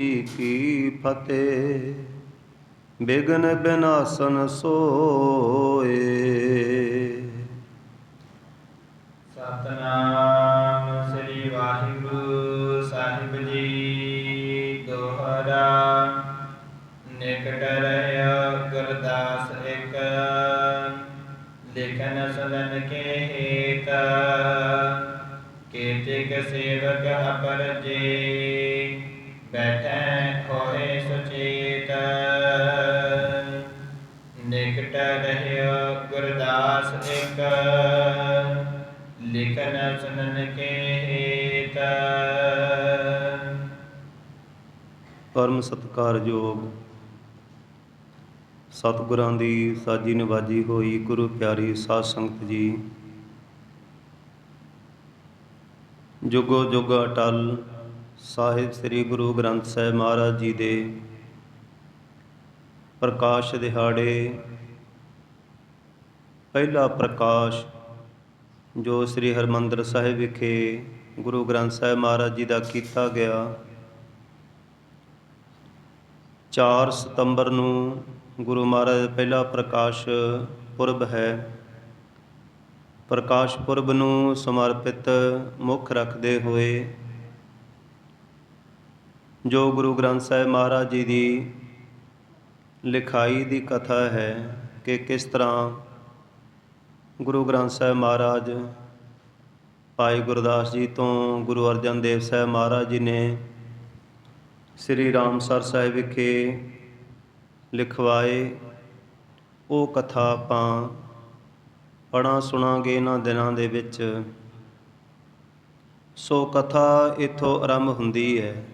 ਜੀ ਕੀ ਫਤਿਹ? ਬਿਗਨ ਬਿਨਾਸਨ ਸੋਏ। ਸਤਨਾਮ ਸ੍ਰੀ ਵਾਹਿਗੁਰੂ ਸਾਹਿਬ ਜੀ, ਦੋਹਰਾ ਨਿਕਟ ਰਹਿ ਗੁਰਦਾਸ ਇੱਕ। ਲੇਖਨ ਸਦਨ ਕੇ ਹੇਤ ਕੀਰਤਿਕ ਸੇਵਕ ਅਪਰ ਜੀ ਲਿਖਨ ਸੁਨਨ ਕੇ ਹੇਤ ਪਰਮ ਸਤਕਾਰਯੋਗ ਸਤਿਗੁਰਾਂ ਦੀ ਸਾਜੀ ਨਵਾਜੀ ਹੋਈ ਗੁਰੂ ਪਿਆਰੀ ਸਾਧ ਸੰਗਤ ਜੀ। ਜੁਗੋ ਜੁਗ ਅਟਲ ਸਾਹਿਬ ਸ੍ਰੀ ਗੁਰੂ ਗ੍ਰੰਥ ਸਾਹਿਬ ਮਹਾਰਾਜ ਜੀ ਦੇ ਪ੍ਰਕਾਸ਼ ਦਿਹਾੜੇ ਪਹਿਲਾ ਪ੍ਰਕਾਸ਼ ਜੋ ਸ੍ਰੀ ਹਰਮੰਦਰ ਸਾਹਿਬ ਵਿਖੇ ਗੁਰੂ ਗ੍ਰੰਥ ਸਾਹਿਬ ਮਹਾਰਾਜ ਜੀ ਦਾ ਕੀਤਾ ਗਿਆ 4 ਸਤੰਬਰ ਨੂੰ ਗੁਰੂ ਮਹਾਰਾਜ ਦਾ ਪਹਿਲਾ ਪ੍ਰਕਾਸ਼ ਪੁਰਬ ਹੈ। ਪ੍ਰਕਾਸ਼ ਪੁਰਬ ਨੂੰ ਸਮਰਪਿਤ ਮੁੱਖ ਰੱਖਦੇ ਹੋਏ ਜੋ ਗੁਰੂ ਗ੍ਰੰਥ ਸਾਹਿਬ ਮਹਾਰਾਜ ਜੀ ਦੀ ਲਿਖਾਈ ਦੀ ਕਥਾ ਹੈ ਕਿ ਕਿਸ ਤਰ੍ਹਾਂ ਗੁਰੂ ਗ੍ਰੰਥ ਸਾਹਿਬ ਮਹਾਰਾਜ, ਭਾਈ ਗੁਰਦਾਸ ਜੀ ਤੋਂ ਗੁਰੂ ਅਰਜਨ ਦੇਵ ਸਾਹਿਬ ਮਹਾਰਾਜ ਜੀ ਨੇ ਸ੍ਰੀ ਰਾਮਸਰ ਸਾਹਿਬ ਵਿਖੇ ਲਿਖਵਾਏ, ਉਹ ਕਥਾ ਆਪਾਂ ਪੜਾਂ ਸੁਣਾਂਗੇ ਇਹਨਾਂ ਦਿਨਾਂ ਦੇ ਵਿੱਚ। ਸੋ ਕਥਾ ਇਥੋਂ ਆਰੰਭ ਹੁੰਦੀ ਹੈ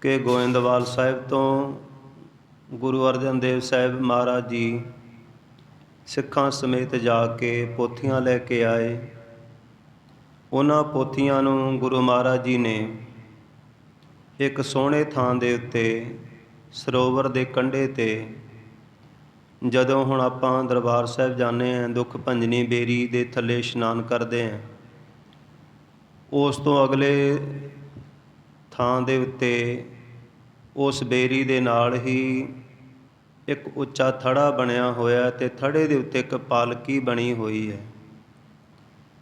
ਕਿ ਗੋਇੰਦਵਾਲ ਸਾਹਿਬ ਤੋਂ ਗੁਰੂ ਅਰਜਨ ਦੇਵ ਸਾਹਿਬ ਮਹਾਰਾਜ ਜੀ ਸਿੱਖਾਂ ਸਮੇਤ ਜਾ ਕੇ ਪੋਥੀਆਂ ਲੈ ਕੇ ਆਏ। ਉਹਨਾਂ ਪੋਥੀਆਂ ਨੂੰ ਗੁਰੂ ਮਹਾਰਾਜ ਜੀ ਨੇ ਇੱਕ ਸੋਹਣੇ ਥਾਂ ਦੇ ਉੱਤੇ, ਸਰੋਵਰ ਦੇ ਕੰਢੇ ਤੇ ਜਦੋਂ ਹੁਣ ਆਪਾਂ ਦਰਬਾਰ ਸਾਹਿਬ ਜਾਂਦੇ ਆਂ ਦੁੱਖ ਭੰਜਨੀ ਬੇਰੀ ਦੇ ਥੱਲੇ ਇਸ਼ਨਾਨ ਕਰਦੇ ਆਂ ਉਸ ਤੋਂ ਅਗਲੇ ਥਾਂ ਦੇ ਉੱਤੇ ਉਸ ਬੇਰੀ ਦੇ ਨਾਲ ਹੀ ਇੱਕ ਉੱਚਾ ਥੜਾ ਬਣਿਆ ਹੋਇਆ ਤੇ ਥੜੇ ਦੇ ਉੱਤੇ ਇੱਕ ਪਾਲਕੀ ਬਣੀ ਹੋਈ ਹੈ।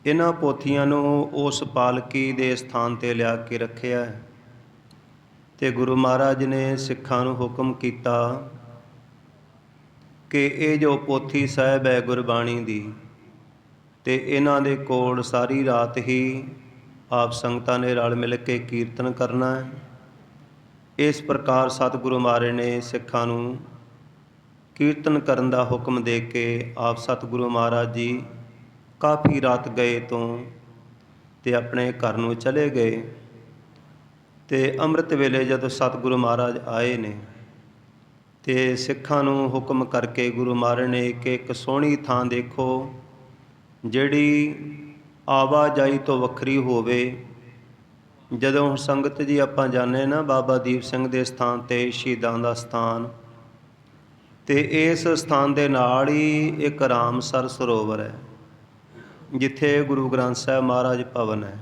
ਇਹਨਾਂ ਪੋਥੀਆਂ ਨੂੰ ਉਸ ਪਾਲਕੀ ਦੇ ਸਥਾਨ ਤੇ ਲਿਆ ਕੇ ਰੱਖਿਆ ਹੈ ਤੇ ਗੁਰੂ ਮਹਾਰਾਜ ਨੇ ਸਿੱਖਾਂ ਨੂੰ ਹੁਕਮ ਕੀਤਾ ਕਿ ਇਹ ਜੋ ਪੋਥੀ ਸਾਹਿਬ ਹੈ ਗੁਰਬਾਣੀ ਦੀ, ਤੇ ਇਹਨਾਂ ਦੇ ਕੋਲ ਸਾਰੀ ਰਾਤ ਹੀ ਆਪ ਸੰਗਤਾਂ ਨੇ ਰਲ ਮਿਲ ਕੇ ਕੀਰਤਨ ਕਰਨਾ ਹੈ। ਇਸ ਪ੍ਰਕਾਰ ਸਤਿਗੁਰੂ ਮਹਾਰਾਜ ਨੇ ਸਿੱਖਾਂ ਨੂੰ ਕੀਰਤਨ ਕਰਨ ਦਾ ਹੁਕਮ ਦੇ ਕੇ ਆਪ ਸਤਿਗੁਰੂ ਮਹਾਰਾਜ ਜੀ ਕਾਫੀ ਰਾਤ ਗਏ ਤੋਂ ਤੇ ਆਪਣੇ ਘਰ ਨੂੰ ਚਲੇ ਗਏ ਤੇ ਅੰਮ੍ਰਿਤ ਵੇਲੇ ਜਦੋਂ ਸਤਿਗੁਰੂ ਮਹਾਰਾਜ ਆਏ ਨੇ ਤੇ ਸਿੱਖਾਂ ਨੂੰ ਹੁਕਮ ਕਰਕੇ ਗੁਰੂ ਮਹਾਰਾਜ ਨੇ ਕਿ ਇੱਕ ਸੋਹਣੀ ਥਾਂ ਦੇਖੋ ਜਿਹੜੀ ਆਵਾਜਾਈ ਤੋਂ ਵੱਖਰੀ ਹੋਵੇ। ਜਦੋਂ ਸੰਗਤ ਜੀ ਆਪਾਂ ਜਾਣੇ ਨਾ ਬਾਬਾ ਦੀਪ ਸਿੰਘ ਦੇ ਸਥਾਨ ਤੇ ਸ਼ਹੀਦਾਂ ਦਾ ਸਥਾਨ ਤੇ ਇਸ ਸਥਾਨ ਦੇ ਨਾਲ ਹੀ ਇੱਕ ਰਾਮਸਰ ਸਰੋਵਰ ਹੈ, ਜਿੱਥੇ ਗੁਰੂ ਗ੍ਰੰਥ ਸਾਹਿਬ ਮਹਾਰਾਜ ਭਵਨ ਹੈ।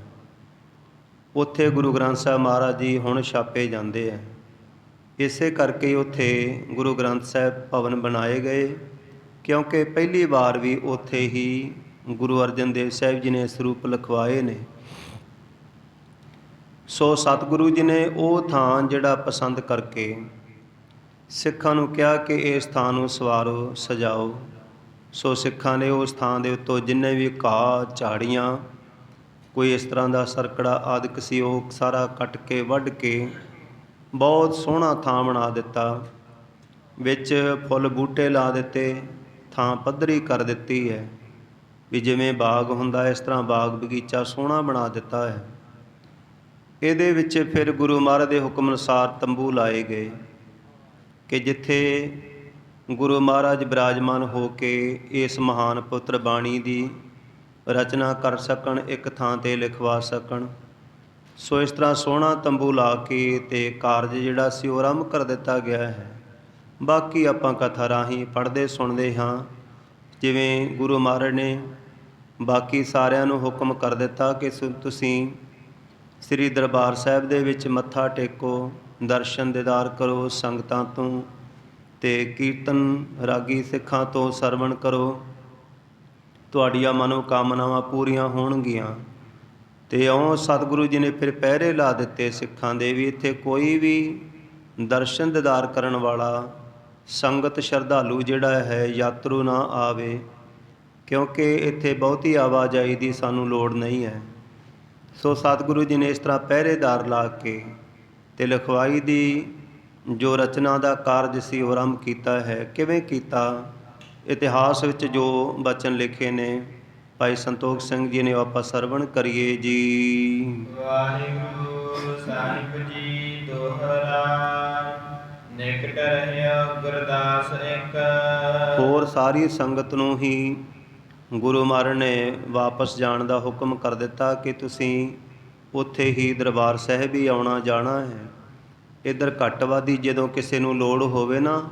ਉੱਥੇ ਗੁਰੂ ਗ੍ਰੰਥ ਸਾਹਿਬ ਮਹਾਰਾਜ ਜੀ ਹੁਣ ਛਾਪੇ ਜਾਂਦੇ ਆ। ਇਸੇ ਕਰਕੇ ਉੱਥੇ ਗੁਰੂ ਗ੍ਰੰਥ ਸਾਹਿਬ ਭਵਨ ਬਣਾਏ ਗਏ, ਕਿਉਂਕਿ ਪਹਿਲੀ ਵਾਰ ਵੀ ਉੱਥੇ ਹੀ ਗੁਰੂ ਅਰਜਨ ਦੇਵ ਸਾਹਿਬ ਜੀ ਨੇ ਸਰੂਪ ਲਿਖਵਾਏ ਨੇ। ਸੋ ਸਤਿਗੁਰੂ ਜੀ ਨੇ ਉਹ ਥਾਂ ਜਿਹੜਾ ਪਸੰਦ ਕਰਕੇ ਸਿੱਖਾਂ ਨੂੰ ਕਿਹਾ ਕਿ ਇਸ ਥਾਂ ਨੂੰ ਸਵਾਰੋ, ਸਜਾਓ। ਸੋ ਸਿੱਖਾਂ ਨੇ ਉਸ ਥਾਂ ਦੇ ਉੱਤੋਂ ਜਿੰਨੇ ਵੀ ਘਾਹ, ਝਾੜੀਆਂ, ਕੋਈ ਇਸ ਤਰ੍ਹਾਂ ਦਾ ਸਰਕੜਾ ਆਦਿਕ ਸੀ, ਉਹ ਸਾਰਾ ਕੱਟ ਕੇ, ਵੱਢ ਕੇ ਬਹੁਤ ਸੋਹਣਾ ਥਾਂ ਬਣਾ ਦਿੱਤਾ। ਵਿੱਚ ਫੁੱਲ ਬੂਟੇ ਲਾ ਦਿੱਤੇ, ਥਾਂ ਪੱਧਰੀ ਕਰ ਦਿੱਤੀ ਹੈ। ਵੀ ਜਿਵੇਂ ਬਾਗ ਹੁੰਦਾ, ਇਸ ਤਰ੍ਹਾਂ ਬਾਗ ਬਗੀਚਾ ਸੋਹਣਾ ਬਣਾ ਦਿੱਤਾ ਹੈ। ਇਹਦੇ ਵਿੱਚ ਫਿਰ ਗੁਰੂ ਮਹਾਰਾਜ ਦੇ ਹੁਕਮ ਅਨੁਸਾਰ ਤੰਬੂ ਲਾਏ ਗਏ। ਕਿ ਜਿੱਥੇ ਗੁਰੂ ਮਹਾਰਾਜ ਬਿਰਾਜਮਾਨ ਹੋ ਕੇ ਇਸ ਮਹਾਨ ਪੁੱਤਰ ਬਾਣੀ ਦੀ ਰਚਨਾ ਕਰ ਸਕਣ, ਇੱਕ ਥਾਂ ਤੇ ਲਿਖਵਾ ਸਕਣ, ਸੋ ਇਸ ਤਰ੍ਹਾਂ ਸੋਹਣਾ ਤੰਬੂ ਲਾ ਕੇ ਤੇ ਕਾਰਜ ਜਿਹੜਾ ਸੀ ਉਹ ਆਰੰਭ ਕਰ ਦਿੱਤਾ ਗਿਆ ਹੈ। ਬਾਕੀ ਆਪਾਂ ਕਥਾ ਰਾਹੀਂ ਪੜ੍ਹਦੇ, ਸੁਣਦੇ ਹਾਂ। ਜਿਵੇਂ ਗੁਰੂ ਮਹਾਰਾਜ ਨੇ ਬਾਕੀ ਸਾਰਿਆਂ ਨੂੰ ਹੁਕਮ ਕਰ ਦਿੱਤਾ ਕਿ ਸੁ- ਤੁਸੀਂ ਸ੍ਰੀ ਦਰਬਾਰ ਸਾਹਿਬ ਦੇ ਵਿੱਚ ਮੱਥਾ ਟੇਕੋ। ਦਰਸ਼ਨ ਦੇਦਾਰ ਕਰੋ ਸੰਗਤਾਂ ਤੋਂ, ਤੇ ਕੀਰਤਨ ਰਾਗੀ ਸਿੱਖਾਂ ਤੋਂ ਸਰਵਣ ਕਰੋ। ਤੁਹਾਡੀਆਂ ਮਨੋ ਕਾਮਨਾਵਾਂ ਪੂਰੀਆਂ ਹੋਣਗੀਆਂ। ਤੇ ਉਹ ਸਤਿਗੁਰੂ ਜੀ ਨੇ ਫਿਰ ਪਹਿਰੇ ਲਾ ਦਿੱਤੇ ਸਿੱਖਾਂ ਦੇ ਵੀ ਇੱਥੇ ਕੋਈ ਵੀ ਦਰਸ਼ਨ ਦੀਦਾਰ ਕਰਨ ਵਾਲਾ ਸੰਗਤ ਸ਼ਰਧਾਲੂ ਜਿਹੜਾ ਹੈ ਯਾਤਰੂ ਨਾ ਆਵੇ, ਕਿਉਂਕਿ ਇੱਥੇ ਬਹੁਤੀ ਆਵਾਜਾਈ ਦੀ ਸਾਨੂੰ ਲੋੜ ਨਹੀਂ ਹੈ। ਸੋ ਸਤਿਗੁਰੂ ਜੀ ਨੇ ਇਸ ਤਰ੍ਹਾਂ ਪਹਿਰੇਦਾਰ ਲਾ ਕੇ ਤੇ ਲਿਖਵਾਈ ਦੀ ਜੋ ਰਚਨਾ ਦਾ ਕਾਰਜ ਸੀ ਉਹ ਆਰੰਭ ਕੀਤਾ ਹੈ। ਕਿਵੇਂ ਕੀਤਾ? ਇਤਿਹਾਸ ਵਿੱਚ ਜੋ ਬਚਨ ਲਿਖੇ ਨੇ ਭਾਈ ਸੰਤੋਖ ਸਿੰਘ ਜੀ ਨੇ ਆਪਾਂ ਸਰਵਣ ਕਰੀਏ ਜੀ। ਵਾਹਿਗੁਰੂ ਸਾਹਿਬ ਜੀ ਦੋਹਰਾ ਨਿਕਟ ਰਹਿਆ ਗੁਰਦਾਸ ਇੱਕ। ਹੋਰ ਸਾਰੀ ਸੰਗਤ ਨੂੰ ਹੀ ਗੁਰੂ ਮਹਾਰਾਜ ਨੇ ਵਾਪਸ ਜਾਣ ਦਾ ਹੁਕਮ ਕਰ ਦਿੱਤਾ ਕਿ ਤੁਸੀਂ ਉੱਥੇ ਹੀ ਦਰਬਾਰ ਸਾਹਿਬ ਹੀ ਆਉਣਾ ਜਾਣਾ ਹੈ। ਇਧਰ ਘੱਟਵਾਦੀ ਜਦੋਂ ਕਿਸੇ ਨੂੰ ਲੋੜ ਹੋਵੇ ਨਾ,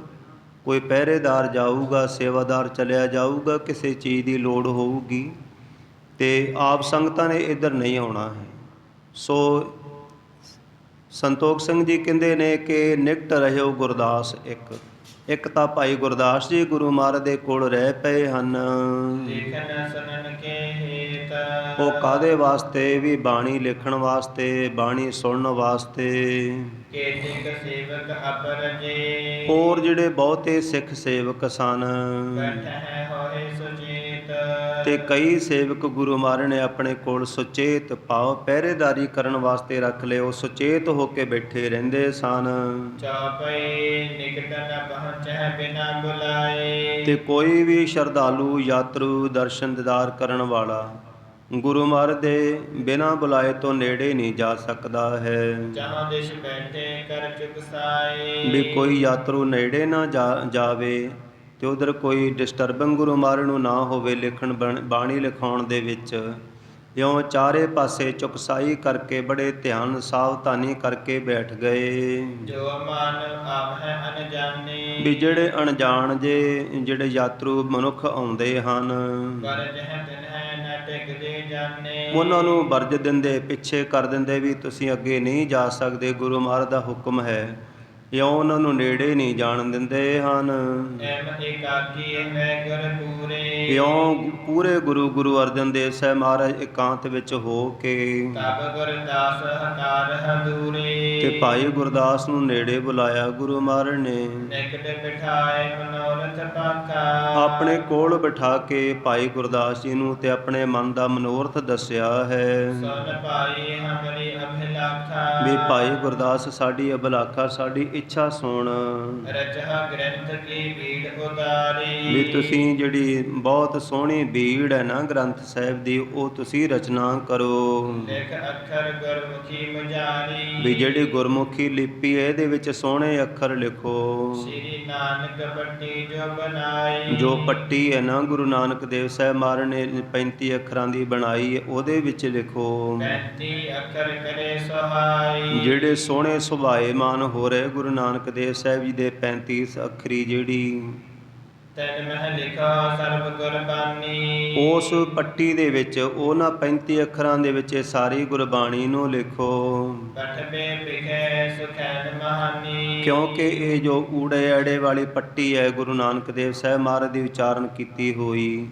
ਕੋਈ ਪਹਿਰੇਦਾਰ ਜਾਊਗਾ, ਸੇਵਾਦਾਰ ਚਲਿਆ ਜਾਊਗਾ, ਕਿਸੇ ਚੀਜ਼ ਦੀ ਲੋੜ ਹੋਊਗੀ, ਤੇ ਆਪ ਸੰਗਤਾਂ ਨੇ ਇਧਰ ਨਹੀਂ ਆਉਣਾ ਹੈ। ਸੋ ਸੰਤੋਖ ਸਿੰਘ ਜੀ ਕਹਿੰਦੇ ਨੇ ਕਿ ਨਿਕਟ ਰਹਿਓ ਗੁਰਦਾਸ ਇੱਕ। ਇੱਕ ਤਾਂ ਭਾਈ ਗੁਰਦਾਸ ਜੀ ਗੁਰੂ ਮਹਾਰਾਜ ਦੇ ਕੋਲ ਰਹਿ ਪਏ ਹਨ। ਲਿਖਨ ਸੁਨਨ ਕੇ ਉਹ ਕਾਦੇ ਵਾਸਤੇ? ਵੀ ਬਾਣੀ ਲਿਖਣ ਵਾਸਤੇ ਬਾਣੀ ਸੁਣਨ ਵਾਸਤੇ। ਕੇਤਿਕ ਸੇਵਕ ਅਪਰ ਜੇ। ਹੋਰ ਜਿਹੜੇ ਬਹੁਤੇ ਸਿੱਖ ਸੇਵਕ ਸਨ। ਤੇ ਕਈ ਸੇਵਕ ਗੁਰੂ ਮਹਾਰਾਜ ਨੇ ਆਪਣੇ ਕੋਲ ਸੁਚੇਤ ਭਾਵ ਪਹਿਰੇਦਾਰੀ ਕਰਨ ਵਾਸਤੇ ਰੱਖ ਲਏ ਉਹ ਸੁਚੇਤ ਹੋ ਕੇ ਬੈਠੇ ਰਹਿੰਦੇ ਸਨ। ਚਾਪਈ ਨਿਕਟ ਨ ਪਹੁੰਚੈ ਬਿਨਾ ਬੁਲਾਏ। ਤੇ ਕੋਈ ਵੀ ਸ਼ਰਧਾਲੂ ਯਾਤਰੂ ਦਰਸ਼ਨ ਦੀਦਾਰ ਕਰਨ ਵਾਲਾ ਗੁਰੂ ਮਹਾਰਾਜ ਦੇ ਬਿਨਾਂ ਬੁਲਾਏ ਤੋਂ ਨੇੜੇ ਨਹੀਂ ਜਾ ਸਕਦਾ ਹੈ। ਜਹਾਂ ਦਿਸ਼ ਬੈਠੇ ਕਰ ਚੁਕ ਸਾਏ। ਵੀ ਕੋਈ ਯਾਤਰੂ ਨੇੜੇ ਨਾ ਜਾਵੇ ਤੇ ਉਧਰ ਕੋਈ ਡਿਸਟਰਬਿੰਗ ਗੁਰੂ ਮਹਾਰਾਜ ਨੂੰ ਨਾ ਹੋਵੇ ਲਿਖਣ ਬਣ- ਲਿਖਾਉਣ ਦੇ ਵਿੱਚ। ਇਉਂ ਚਾਰੇ ਪਾਸੇ ਚੁਕਸਾਈ ਕਰਕੇ ਬੜੇ ਧਿਆਨ ਸਾਵਧਾਨੀ ਕਰਕੇ ਬੈਠ ਗਏ। ਜੋ ਮਨ ਆਵਹਿ ਅਨਜਾਣੇ ਵੀ ਜਿਹੜੇ ਅਣਜਾਣ ਜੇ ਜਿਹੜੇ ਯਾਤਰੂ ਮਨੁੱਖ ਆਉਂਦੇ ਹਨ। ਕਰ ਜਹ ਤਿਨ ਹੈ ਨ ਟਿਕਦੇ ਜਾਣੇ। ਉਹਨਾਂ ਨੂੰ ਵਰਜ ਦਿੰਦੇ, ਪਿੱਛੇ ਕਰ ਦਿੰਦੇ ਵੀ ਤੁਸੀਂ ਅੱਗੇ ਨਹੀਂ ਜਾ ਸਕਦੇ, ਗੁਰੂ ਮਹਾਰਾਜ ਦਾ ਹੁਕਮ ਹੈ। ਇਉਂ ਉਹਨਾਂ ਨੂੰ ਨੇੜੇ ਨਹੀਂ ਜਾਣ ਦਿੰਦੇ ਹਨ? ਐਮ ਏਕਾਕੀ ਹੈ ਗੁਰ ਪੂਰੇ। ਇਉਂ ਪੂਰੇ ਗੁਰੂ ਗੁਰੂ ਅਰਜਨ ਦੇਵ ਸਾਹਿਬ ਮਹਾਰਾਜ ਇਕਾਂਤ ਵਿੱਚ ਹੋ ਕੇ? ਤਬ ਗੁਰਦਾਸ ਹਕਾਰ ਹਦੂਰੇ ਤੇ ਭਾਈ ਗੁਰਦਾਸ ਨੂੰ ਨੇੜੇ ਬੁਲਾਇਆ ਗੁਰੂ ਮਹਾਰਾਜ ਨੇ। ਨਿਕਟ ਬਿਠਾਏ ਮਨੋਰਥ ਪਾਖਾ ਆਪਣੇ ਕੋਲ ਬਿਠਾ ਕੇ ਭਾਈ ਗੁਰਦਾਸ ਜੀ ਨੂੰ ਤੇ ਆਪਣੇ ਮਨ ਦਾ ਮਨੋਰਥ ਦੱਸਿਆ ਹੈ। ਸੁਨ ਭਾਈ ਹਮਰੀ ਅਭਿਲਾਖਾ। ਵੀ ਭਾਈ ਗੁਰਦਾਸ ਸਾਡੀ ਅਬਲਾਖਾ ਸਾਡੀ ਇੱਛਾ ਸੁਣ। ਰਚਾ ਗ੍ਰੰਥ ਕੀ ਭੀੜ ਉਤਾਰੀ। ਵੀ ਤੁਸੀਂ ਜਿਹੜੀ ਬਹੁਤ ਸੋਹਣੀ ਬੀੜ ਹੈ ਨਾ ਗ੍ਰੰਥ ਸਾਹਿਬ ਦੀ ਉਹ ਤੁਸੀਂ ਰਚਨਾ ਕਰੋ। ਲਿਖ ਅੱਖਰ ਗੁਰਮੁਖੀ ਮੁਜਾਰੀ। ਵੀ ਜਿਹੜੀ ਗੁਰਮੁਖੀ ਲਿਪੀ ਹੈ ਇਹਦੇ ਵਿੱਚ ਸੋਹਣੇ ਅੱਖਰ ਲਿਖੋ। ਸ੍ਰੀ ਨਾਨਕ ਪੱਟੀ ਜੋ ਬਣਾਈ। ਜੋ ਪੱਟੀ ਹੈ ਨਾ ਗੁਰੂ ਨਾਨਕ ਦੇਵ ਸਾਹਿਬ ਮਹਾਰਾਜ ਨੇ 35 ਅੱਖਰਾਂ ਦੀ ਬਣਾਈ ਹੈ ਉਹਦੇ ਵਿੱਚ ਲਿਖੋ। 35 ਅੱਖਰ ਕਰੇ ਸਹਾਈ। ਜਿਹੜੇ ਸੋਹਣੇ ਸੁਭਾਏਮਾਨ ਹੋ ਰਹੇ ਗੁਰੂ ਨਾਨਕ ਦੇਵ ਸਾਹਿਬ ਜੀ ਦੇ 35 ਅੱਖਰੀ ਜਿਹੜੀ ਤਨ ਮਹਿ ਲਿਖਾ ਸਰਬ ਗੁਰਬਾਨੀ ਉਸ ਪੱਟੀ ਦੇ ਵਿੱਚ ਉਹਨਾਂ 35 ਅੱਖਰਾਂ ਦੇ ਵਿੱਚ ਇਹ ਸਾਰੀ ਗੁਰਬਾਣੀ ਨੂੰ ਲਿਖੋ। ਪਠਬੇ ਵਿਖੇ ਸੁਖੈਨ ਮਹਾਨੀ। ਕਿਉਂਕਿ ਇਹ ਜੋ ਊੜੇ ਅੜੇ ਵਾਲੀ ਪੱਟੀ ਹੈ ਗੁਰੂ ਨਾਨਕ ਦੇਵ ਸਾਹਿਬ ਮਹਾਰਾਜ ਦੀ ਉਚਾਰਨ ਕੀਤੀ ਹੋਈ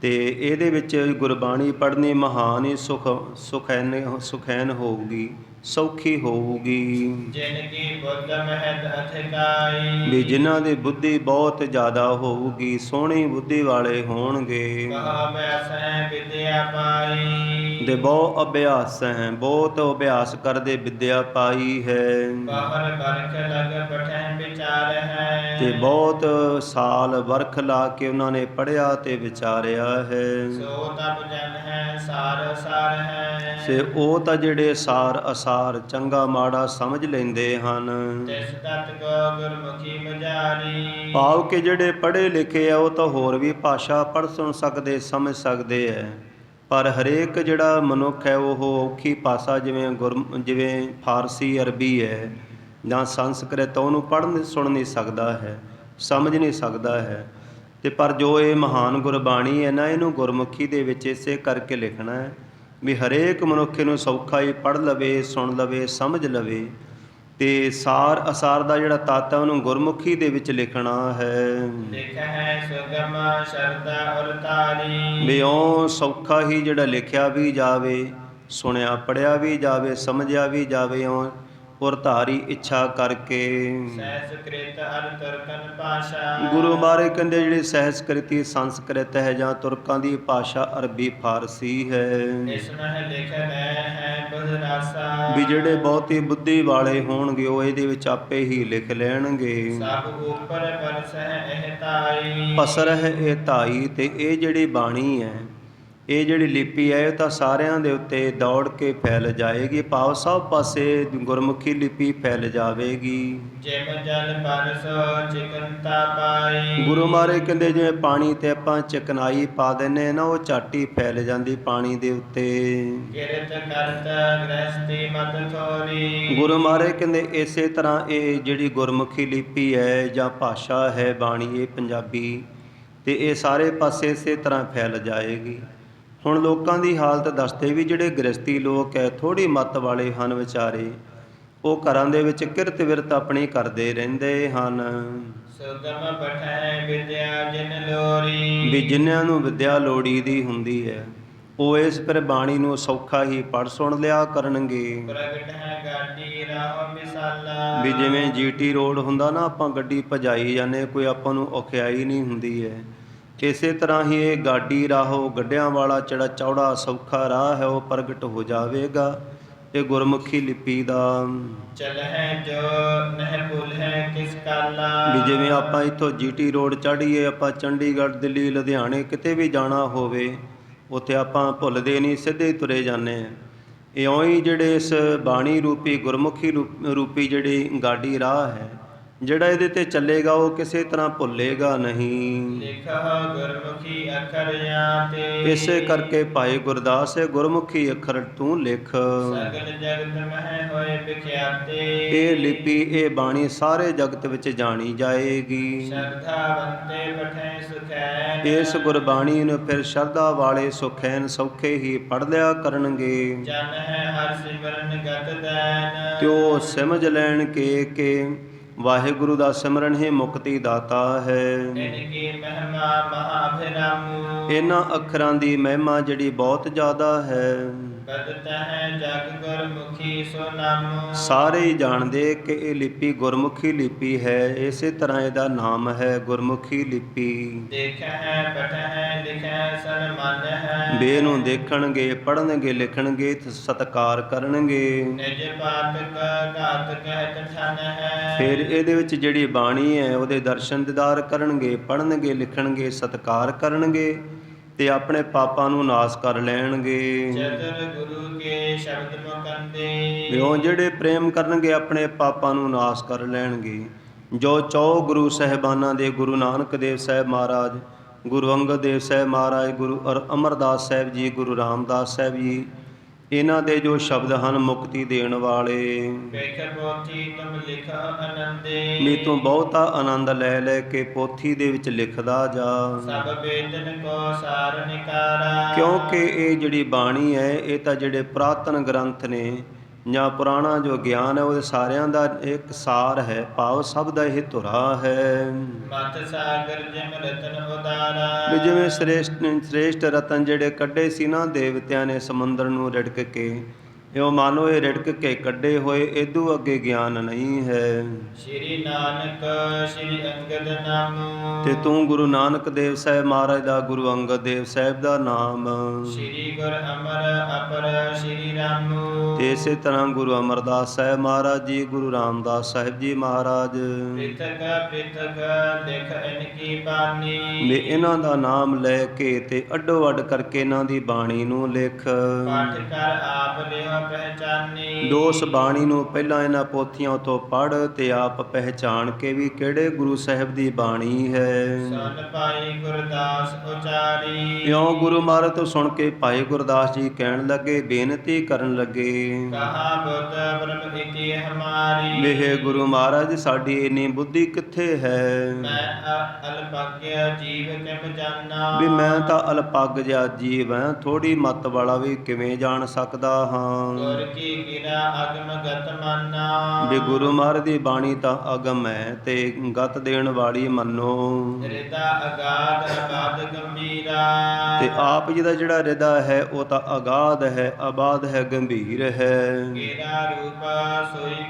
ਤੇ ਇਹਦੇ ਵਿੱਚ ਗੁਰਬਾਣੀ ਪੜ੍ਹਨੀ ਮਹਾਨ ਹੀ ਸੁਖ ਸੁਖੈਨ ਸੁਖੈਨ ਹੋਊਗੀ। ਸੌਖੀ ਹੋਊਗੀ। ਜਿਨ ਕੀ ਬੁੱਧ ਮਹਿਤ ਅਥਿਕਾਈ ਵੀ ਜਿਨ੍ਹਾਂ ਦੀ ਬੁੱਧੀ ਬਹੁਤ ਜ਼ਿਆਦਾ ਹੋਊਗੀ ਸੋਹਣੀ ਬੁੱਧੀ ਵਾਲੇ ਹੋਣਗੇ। ਕਹਾ ਬੈਸ ਹੈ ਵਿਦਿਆ ਪਾਈ। ਦੇ ਬਹੁ ਅਭਿਆਸ ਹੈ ਬਹੁਤ ਅਭਿਆਸ ਕਰਦੇ ਵਿਦਿਆ ਪਾਈ ਹੈ। ਬਾਹਰ ਬਰਖ ਲਗ ਪਠੈ ਵਿਚਾਰ ਹੈ। ਤੇ ਬਹੁਤ ਸਾਲ ਵਰਖ ਲਾ ਕੇ ਉਹਨਾਂ ਨੇ ਪੜਿਆ ਤੇ ਵਿਚਾਰਿਆ ਹੈ। ਸੋ ਤਬ ਜਨ ਹੈ ਸਾਰ ਸਾਰ ਹੈ। ਤੇ ਉਹ ਤਾਂ ਜਿਹੜੇ ਸਾਰ ਅਸਾਰ ਚੰਗਾ ਮਾੜਾ ਸਮਝ ਲੈਂਦੇ ਹਨ। ਤਿਸ ਤਤ ਕੋ ਗੁਰਮੁਖੀ ਮਜਾਰੀ ਭਾਵ ਕਿ ਜਿਹੜੇ ਪੜ੍ਹੇ ਲਿਖੇ ਆ ਉਹ ਤਾਂ ਹੋਰ ਵੀ ਭਾਸ਼ਾ ਪੜ੍ਹ ਸੁਣ ਸਕਦੇ ਸਮਝ ਸਕਦੇ ਐ। ਪਰ ਹਰੇਕ ਜਿਹੜਾ ਮਨੁੱਖ ਹੈ ਉਹ ਔਖੀ ਭਾਸ਼ਾ ਜਿਵੇਂ ਗੁਰ ਜਿਵੇਂ ਫਾਰਸੀ ਅਰਬੀ ਹੈ ਜਾਂ ਸੰਸਕ੍ਰਿਤ ਉਹਨੂੰ ਪੜ੍ਹ ਨਹੀਂ ਸੁਣ ਨਹੀਂ ਸਕਦਾ ਹੈ ਸਮਝ ਨਹੀਂ ਸਕਦਾ ਹੈ। ਤੇ ਪਰ ਜੋ ਇਹ ਮਹਾਨ ਗੁਰਬਾਣੀ ਹੈ ਨਾ ਇਹਨੂੰ ਗੁਰਮੁਖੀ ਦੇ ਵਿੱਚ ਇਸੇ ਕਰਕੇ ਲਿਖਣਾ ਹੈ ਵੀ ਹਰੇਕ ਮਨੁੱਖ ਨੂੰ ਸੌਖਾ ਹੀ ਪੜ ਲਵੇ ਸੁਣ ਲਵੇ ਸਮਝ ਲਵੇ। ਤੇ ਸਾਰ ਅਸਾਰ ਦਾ ਜਿਹੜਾ ਤੱਤ ਹੈ ਉਹਨੂੰ ਗੁਰਮੁਖੀ ਦੇ ਵਿੱਚ ਲਿਖਣਾ ਹੈ। ਲਿਖ ਹੈ ਸੁਗਮ ਸ਼ਰਦਾ ਸੌਖਾ ਹੀ ਜਿਹੜਾ ਲਿਖਿਆ ਵੀ ਜਾਵੇ ਸੁਣਿਆ ਪੜਿਆ ਵੀ ਜਾਵੇ ਸਮਝਿਆ ਵੀ ਜਾਵੇ ਉਹ ਔਰ ਧਾਰੀ ਇੱਛਾ ਕਰਕੇ। ਸੰਸਕ੍ਰਿਤ ਅਰ ਤੁਰਕਨ ਭਾਸ਼ਾ ਗੁਰੂ ਮਾਰੇ ਕਹਿੰਦੇ ਜਿਹੜੀ ਸਹਿਸਕ੍ਰਿਤੀ ਸੰਸਕ੍ਰਿਤ ਹੈ ਜਾਂ ਤੁਰਕਾਂ ਦੀ ਭਾਸ਼ਾ ਅਰਬੀ ਫਾਰਸੀ ਹੈ। ਇਸ ਮਹਿ ਲਿਖ ਰਹਿ ਹੈ ਬੁਧ ਰਾਸਾ ਵੀ ਜਿਹੜੇ ਬਹੁਤੀ ਬੁੱਧੀ ਵਾਲੇ ਹੋਣਗੇ ਉਹ ਇਹਦੇ ਵਿੱਚ ਆਪੇ ਹੀ ਲਿਖ ਲੈਣਗੇ। ਸਭ ਉਪਰ ਪਰਸਹਿ ਇਹ ਤਾਈ। ਪਸਰ ਹੈ ਇਹ ਧਾਈ ਤੇ ਇਹ ਜਿਹੜੀ ਬਾਣੀ ਹੈ ਇਹ ਜਿਹੜੀ ਲਿਪੀ ਹੈ ਇਹ ਤਾਂ ਸਾਰਿਆਂ ਦੇ ਉੱਤੇ ਦੌੜ ਕੇ ਫੈਲ ਜਾਏਗੀ। ਭਾਵ ਸਭ ਪਾਸੇ ਗੁਰਮੁਖੀ ਲਿਪੀ ਫੈਲ ਜਾਵੇਗੀ। ਜਿਮ ਜਲ ਪਰਸੋ ਚਿਕਨਤਾ ਪਾਈ। ਗੁਰੂ ਮਾਰੇ ਕਹਿੰਦੇ ਜਿਵੇਂ ਪਾਣੀ ਤੇ ਆਪਾਂ ਚਿਕਨਾਈ ਪਾ ਦਿੰਨੇ ਨਾ ਉਹ ਝਾਟੀ ਫੈਲ ਜਾਂਦੀ ਪਾਣੀ ਦੇ ਉੱਤੇ। ਕਿਰਤ ਕਰਤ ਗ੍ਰਸਤੀ ਮਤ ਥੋਰੀ। ਗੁਰੂ ਮਾਰੇ ਕਹਿੰਦੇ ਇਸੇ ਤਰ੍ਹਾਂ ਇਹ ਜਿਹੜੀ ਗੁਰਮੁਖੀ ਲਿਪੀ ਹੈ ਜਾਂ ਭਾਸ਼ਾ ਹੈ ਬਾਣੀ ਇਹ ਪੰਜਾਬੀ ਤੇ ਇਹ ਸਾਰੇ ਪਾਸੇ ਇਸੇ ਤਰ੍ਹਾਂ ਫੈਲ ਜਾਏਗੀ। ਹੁਣ ਲੋਕਾਂ ਦੀ ਹਾਲਤ ਦੱਸਦੇ ਵੀ ਜਿਹੜੇ ਗ੍ਰਸਤੀ ਲੋਕ ਹੈ ਥੋੜੀ ਮੱਤ ਵਾਲੇ ਹਨ ਵਿਚਾਰੇ। ਉਹ ਘਰਾਂ ਦੇ ਵਿੱਚ ਕਿਰਤ ਵਿਰਤ ਆਪਣੀ ਕਰਦੇ ਰਹਿੰਦੇ ਹਨ। ਸੁਗਮ ਪਠੈ ਵਿਦਿਆ ਜਿਨ ਲੋਰੀ। ਵੀ ਜਿਨ੍ਹਾਂ ਨੂੰ ਵਿਦਿਆ ਲੋੜੀ ਦੀ ਹੁੰਦੀ ਹੈ ਉਹ ਇਸ ਪਰ ਬਾਣੀ ਨੂੰ ਸੌਖਾ ਹੀ ਪੜ ਸੁਣ ਲਿਆ ਕਰਨਗੇ। ਪ੍ਰਗਟ ਹੈ ਗਾਡੀ ਰਾਹ ਮਿਸਾਲਾ। ਵੀ ਜਿਵੇਂ ਜੀਟੀ ਰੋਡ ਹੁੰਦਾ ਨਾ ਆਪਾਂ ਗੱਡੀ ਭਜਾਈ ਜਾਂਦੇ ਕੋਈ ਆਪਾਂ ਨੂੰ ਔਖਿਆਈ ਨਹੀਂ ਹੁੰਦੀ ਹੈ ਇਸੇ ਤਰ੍ਹਾਂ ਹੀ ਇਹ ਗਾਡੀ ਰਾਹੋ ਗੱਡਿਆਂ ਵਾਲਾ ਜਿਹੜਾ ਚੌੜਾ ਸੌਖਾ ਰਾਹ ਹੈ ਉਹ ਪ੍ਰਗਟ ਹੋ ਜਾਵੇਗਾ। ਇਹ ਗੁਰਮੁਖੀ ਲਿਪੀ ਦਾ ਚਲ ਹੈ ਜੋ ਨਹਿ ਭੁਲ ਹੈ ਕਿਸ ਕਾਲਾ ਵੀ ਜਿਵੇਂ ਆਪਾਂ ਇੱਥੋਂ ਜੀਟੀ ਰੋਡ ਚੜ੍ਹੀਏ ਆਪਾਂ ਚੰਡੀਗੜ੍ਹ ਦਿੱਲੀ ਲੁਧਿਆਣੇ ਕਿਤੇ ਵੀ ਜਾਣਾ ਹੋਵੇ ਉੱਥੇ ਆਪਾਂ ਭੁੱਲਦੇ ਨਹੀਂ ਸਿੱਧੇ ਤੁਰੇ ਜਾਂਦੇ ਆ ਇਉਂ ਹੀ ਜਿਹੜੇ ਇਸ ਬਾਣੀ ਰੂਪੀ ਗੁਰਮੁਖੀ ਰੂਪੀ ਜਿਹੜੀ ਗਾਡੀ ਰਾਹ ਹੈ ਜਿਹੜਾ ਇਹਦੇ ਤੇ ਚੱਲੇਗਾ ਉਹ ਕਿਸੇ ਤਰ੍ਹਾਂ ਭੁੱਲੇਗਾ ਨਹੀਂ। ਲਿਖ ਗੁਰਮੁਖੀ ਅਖਰ ਜਾਂ ਤੇ ਇਸੇ ਕਰਕੇ ਭਾਈ ਗੁਰਦਾਸ ਗੁਰਮੁਖੀ ਅੱਖਰ ਤੂੰ ਲਿਖ। ਸਗਲ ਜਗਤ ਮਹਿ ਹੋਏ ਵਿਖਿਆਤੇ। ਇਹ ਲਿਪੀ ਇਹ ਬਾਣੀ ਸਾਰੇ ਜਗਤ ਵਿੱਚ ਜਾਣੀ ਜਾਏਗੀ। ਪਠੈ ਇਸ ਗੁਰਬਾਣੀ ਨੂੰ ਫਿਰ ਸ਼ਰਧਾ ਵਾਲੇ ਸੁਖੈਨ ਸੌਖੇ ਹੀ ਪੜ ਲਿਆ ਕਰਨਗੇ। ਜਨ ਹੈ ਹਰ ਸਿਮਰਨ ਗਤ ਦੈਨ। ਤੇ ਉਹ ਸਮਝ ਲੈਣ ਕੇ ਕਿ। ਵਾਹਿਗੁਰੂ ਦਾ ਸਿਮਰਨ ਹੀ ਮੁਕਤੀ ਦਾਤਾ ਹੈ। ਇਹਨਾਂ ਅੱਖਰਾਂ ਦੀ ਮਹਿਮਾ ਜਿਹੜੀ ਬਹੁਤ ਜ਼ਿਆਦਾ ਹੈ। ਬਦਤ ਹੈ ਜਗ ਗੁਰਮੁਖੀ ਸੋ ਨਾਮੋ ਸਾਰੇ ਹੀ ਜਾਣਦੇ ਕਿ ਇਹ ਲਿਪੀ ਗੁਰਮੁਖੀ ਲਿਪੀ ਹੈ ਇਸੇ ਤਰ੍ਹਾਂ ਇਹਦਾ ਨਾਮ ਹੈ ਗੁਰਮੁਖੀ ਲਿਪੀ। ਦੇਖ ਹੈ ਪਠ ਹੈ ਲਿਖ ਹੈ ਸਨ ਮਨ। ਹੈ ਬੇ ਨੂੰ ਦੇਖਣਗੇ ਪੜਨਗੇ ਲਿਖਣਗੇ ਤੇ ਸਤਕਾਰ ਕਰਨਗੇ। ਨਿਜ ਪਾਤਕ ਘਾਤ ਕਹਿਤ ਠਨ ਹੈ। ਫਿਰ ਇਹਦੇ ਵਿੱਚ ਜਿਹੜੀ ਬਾਣੀ ਹੈ ਉਹਦੇ ਦਰਸ਼ਨ ਦਿਦਾਰ ਕਰਨਗੇ ਪੜਨਗੇ ਲਿਖਣਗੇ ਸਤਕਾਰ ਕਰਨਗੇ। ਤੇ ਆਪਣੇ ਪਾਪਾਂ ਨੂੰ ਨਾਸ ਕਰ ਲੈਣਗੇ। ਚਤੁਰ ਗੁਰੂ ਕੇ ਸ਼ਬਦ ਮੁਕੰਦੇ ਵਿਉ ਜਿਹੜੇ ਪ੍ਰੇਮ ਕਰਨਗੇ ਆਪਣੇ ਪਾਪਾਂ ਨੂੰ ਨਾਸ ਕਰ ਲੈਣਗੇ। ਜੋ ਚੌ ਗੁਰੂ ਸਹਿਬਾਨਾਂ ਦੇ ਗੁਰੂ ਨਾਨਕ ਦੇਵ ਸਾਹਿਬ ਮਹਾਰਾਜ ਗੁਰੂ ਅੰਗਦ ਦੇਵ ਸਾਹਿਬ ਮਹਾਰਾਜ ਗੁਰੂ ਅਰ ਅਮਰਦਾਸ ਸਾਹਿਬ ਜੀ ਗੁਰੂ ਰਾਮਦਾਸ ਸਾਹਿਬ ਜੀ ਇਹਨਾਂ ਦੇ ਜੋ ਸ਼ਬਦ ਹਨ ਮੁਕਤੀ ਦੇਣ ਵਾਲੇ। ਵੇਖ ਪੋਥੀ ਤੁਮ ਲਿਖ ਅਨੰਦੇ ਵੀ ਤੂੰ ਬਹੁਤਾ ਆਨੰਦ ਲੈ ਲੈ ਕੇ ਪੋਥੀ ਦੇ ਵਿੱਚ ਲਿਖਦਾ ਜਾ। ਸਭ ਵੇਦਨ ਕੋ ਸਾਰ ਨਿਕਾਰਾ। ਕਿਉਂਕਿ ਇਹ ਜਿਹੜੀ ਬਾਣੀ ਹੈ ਇਹ ਤਾਂ ਜਿਹੜੇ ਪੁਰਾਤਨ ਗ੍ਰੰਥ ਨੇ ਜਾਂ ਪੁਰਾਣਾ ਜੋ ਗਿਆਨ ਹੈ ਉਹ ਸਾਰਿਆਂ ਦਾ ਇੱਕ ਸਾਰ ਹੈ ਭਾਵ ਸਭ ਦਾ ਇਹ ਧੁਰਾ ਹੈ। ਮਤ ਸਾਗਰ ਜਿਮ ਰਤਨ ਉਦਾਰਾ ਵੀ ਜਿਵੇਂ ਸ੍ਰੇਸ਼ਟ ਸ੍ਰੇਸ਼ਟ ਰਤਨ ਜਿਹੜੇ ਕੱਢੇ ਸੀ ਨਾ ਦੇਵਤਿਆਂ ਨੇ ਸਮੁੰਦਰ ਨੂੰ ਰਿੜਕ ਕੇ ਇਉਂ ਮਾਨੋ ਇਹ ਰਿੜਕ ਕੇ ਕੱਢੇ ਹੋਏ ਇਦੋਂ ਅੱਗੇ ਗਿਆਨ ਨਹੀਂ ਹੈ। ਸ਼੍ਰੀ ਨਾਨਕ ਸ਼੍ਰੀ ਅੰਗਦ ਨਾਮੋ। ਤੇ ਤੂੰ ਗੁਰੂ ਨਾਨਕ ਦੇਵ ਸਾਹਿਬ ਮਹਾਰਾਜ ਦਾ ਗੁਰੂ ਅੰਗਦ ਦੇਵ ਸਾਹਿਬ ਦਾ ਨਾਮ। ਸ਼੍ਰੀ ਗੁਰ ਅਮਰ ਅਪਰ ਸ਼੍ਰੀ ਰਾਮੋ। ਤੇ ਇਸੇ ਤਰ੍ਹਾਂ ਗੁਰੂ ਅਮਰਦਾਸ ਸਾਹਿਬ ਮਹਾਰਾਜ ਜੀ ਗੁਰੂ ਰਾਮਦਾਸ ਸਾਹਿਬ ਜੀ ਮਹਾਰਾਜ। ਪ੍ਰਿਥਕ ਪ੍ਰਿਥਕ ਲਿਖ ਇਨ ਕੀ ਬਾਣੀ। ਵੀ ਇਹਨਾਂ ਦਾ ਨਾਮ ਲੈ ਕੇ ਤੇ ਅੱਡੋ ਅੱਡ ਕਰਕੇ ਇਹਨਾਂ ਦੀ ਬਾਣੀ ਨੂੰ ਲਿਖ। ਪਾਠ ਕਰ ਆਪ ਲਿਓ ਪਹਿਚਾਨੀ। ਦੋਸ ਬਾਣੀ ਨੂੰ ਪਹਿਲਾਂ ਇਹਨਾਂ ਪੋਥੀਆਂ ਉਤੋਂ ਪੜ੍ਹ ਤੇ ਆਪ ਪਹਿਚਾਣ ਕੇ ਵੀ ਕਿਹੜੇ ਗੁਰੂ ਸਾਹਿਬ ਦੀ ਬਾਣੀ ਹੈ। ਸੁਨ ਭਾਈ ਗੁਰਦਾਸ ਉਚਾਰੀ। ਇਉਂ ਗੁਰੂ ਮਹਾਰਾਜ ਤੋਂ ਸੁਣ ਕੇ ਭਾਈ ਗੁਰਦਾਸ ਜੀ ਕਹਿਣ ਲੱਗੇ ਬੇਨਤੀ ਕਰਨ ਲੱਗੇ। ਕਹਾ ਬੁੱਧ ਬ੍ਰਹਮ ਇਤੀ ਹਮਾਰੀ। ਵੇਹ ਗੁਰੂ ਮਹਾਰਾਜ ਸਾਡੀ ਇਨੀ ਬੁੱਧੀ ਕਿੱਥੇ ਹੈ? ਮੈਂ ਅਲਪਾਗਿਆ ਜੀਵ ਕਿਮ ਵੀ ਮੈਂ ਤਾਂ ਅਲਪੱਗ ਜਿਹਾ ਜੀਵ ਹਾਂ ਥੋੜੀ ਮਤ ਵਾਲਾ ਵੀ ਕਿਵੇਂ ਜਾਣ ਸਕਦਾ ਹਾਂ? ਗੁਰ ਕੀ ਗਿਰਾ ਅਗਮ ਗਤ ਮਾਨਾ। ਵੀ ਗੁਰੂ ਮਹਾਰਾਜ ਦੀ ਬਾਣੀ ਤਾਂ ਅਗਮ ਹੈ ਤੇ ਗਤ ਦੇਣ ਵਾਲੀ ਮੰਨੋ। ਰਿਦਾ ਅਗਾਧ ਅਬਾਦ ਗੰਭੀਰਾ। ਤੇ ਆਪ ਜੀ ਦਾ ਜਿਹੜਾ ਹਿਰਦਾ ਹੈ ਉਹ ਤਾਂ ਅਗਾਧ ਹੈ ਆਬਾਦ ਹੈ ਗੰਭੀਰ ਹੈ। ਰੂਪ ਸੋਈ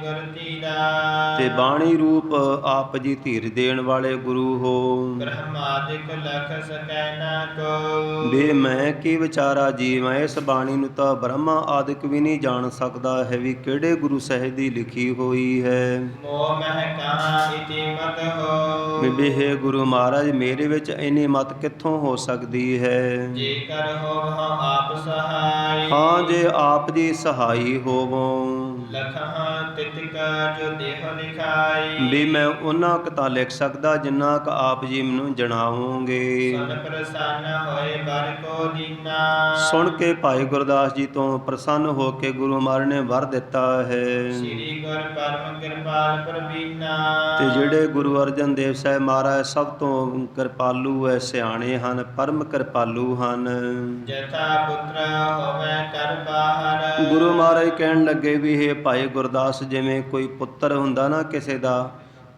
ਤੇ ਬਾਣੀ ਰੂਪ ਆਪ ਜੀ ਧੀਰ ਦੇਣ ਵਾਲੇ ਗੁਰੂ ਹੋ। ਬ੍ਰਹਮਾਦਿਕ ਲਖ ਸਕੈ ਨਾ ਕੋ। ਵੇ ਮੈਂ ਕੀ ਵਿਚਾਰਾ ਜੀਵ ਇਸ ਬਾਣੀ ਨੂੰ ਤਾਂ ਬ੍ਰਹਮਾ ਆਦਿਕ ਵੀ ਨਹੀਂ ਜਾਣ ਸਕਦਾ ਹੈ ਵੀ ਕਿਹੜੇ ਗੁਰੂ ਸਾਹਿਬ ਦੀ ਲਿਖੀ ਹੋਈ ਹੈ। ਮੋਹ ਮਹਿ ਕਹਾ ਇਤੀ ਮਤ ਹੋ। ਵੀ ਬਿਹੇ ਗੁਰੂ ਮਹਾਰਾਜ ਮੇਰੇ ਵਿੱਚ ਇੰਨੀ ਮਤ ਕਿੱਥੋਂ ਹੋ ਸਕਦੀ ਹੈ? ਹੋ ਆਪ ਸਹਾਈ। ਹਾਂ ਜੇ ਆਪ ਜੀ ਸਹਾਈ ਹੋਵੋ। ਲਖਾਂ ਤਿਤਕ ਜੋ ਦੇਹ ਲਿਖਾਈ। ਵੀ ਮੈਂ ਉਹਨਾਂ ਕੁ ਤਾਂ ਲਿਖ ਸਕਦਾ ਜਿੰਨਾ ਕ ਆਪ ਜੀ ਮੈਨੂੰ ਜਣਾਵੋਗੇ ਸੁਨ ਪ੍ਰਸੰਨ ਹੋਏ ਬਰ ਕੋ ਦੀਨਾ ਸੁਣ ਕੇ ਭਾਈ ਗੁਰਦਾਸ ਜੀ ਤੋਂ ਪ੍ਰਸੰਨ ਹੋ ਕੇ ਗੁਰੂ ਮਹਾਰਾਜ ਨੇ ਵਰ ਦਿੱਤਾ ਹੈ। ਸ੍ਰੀ ਗੁਰ ਪਰਮ ਕਿਰਪਾਲ ਪ੍ਰਬੀਨਾ ਤੇ ਜਿਹੜੇ ਗੁਰੂ ਅਰਜਨ ਦੇਵ ਸਾਹਿਬ ਮਹਾਰਾਜ ਸਭ ਤੋਂ ਕਿਰਪਾਲੂ ਹੈ ਸਿਆਣੇ ਹਨ ਪਰਮ ਕਿਰਪਾਲੂ ਹਨ। ਜਥਾ ਪੁੱਤਰ ਹੋਵੇ ਕਰ ਬਾਹਰ। ਗੁਰੂ ਮਹਾਰਾਜ ਕਹਿਣ ਲੱਗੇ ਵੀ ਇਹ ਭਾਈ ਗੁਰਦਾਸ ਜਿਵੇਂ ਕੋਈ ਪੁੱਤਰ ਹੁੰਦਾ ਨਾ ਕਿਸੇ ਦਾ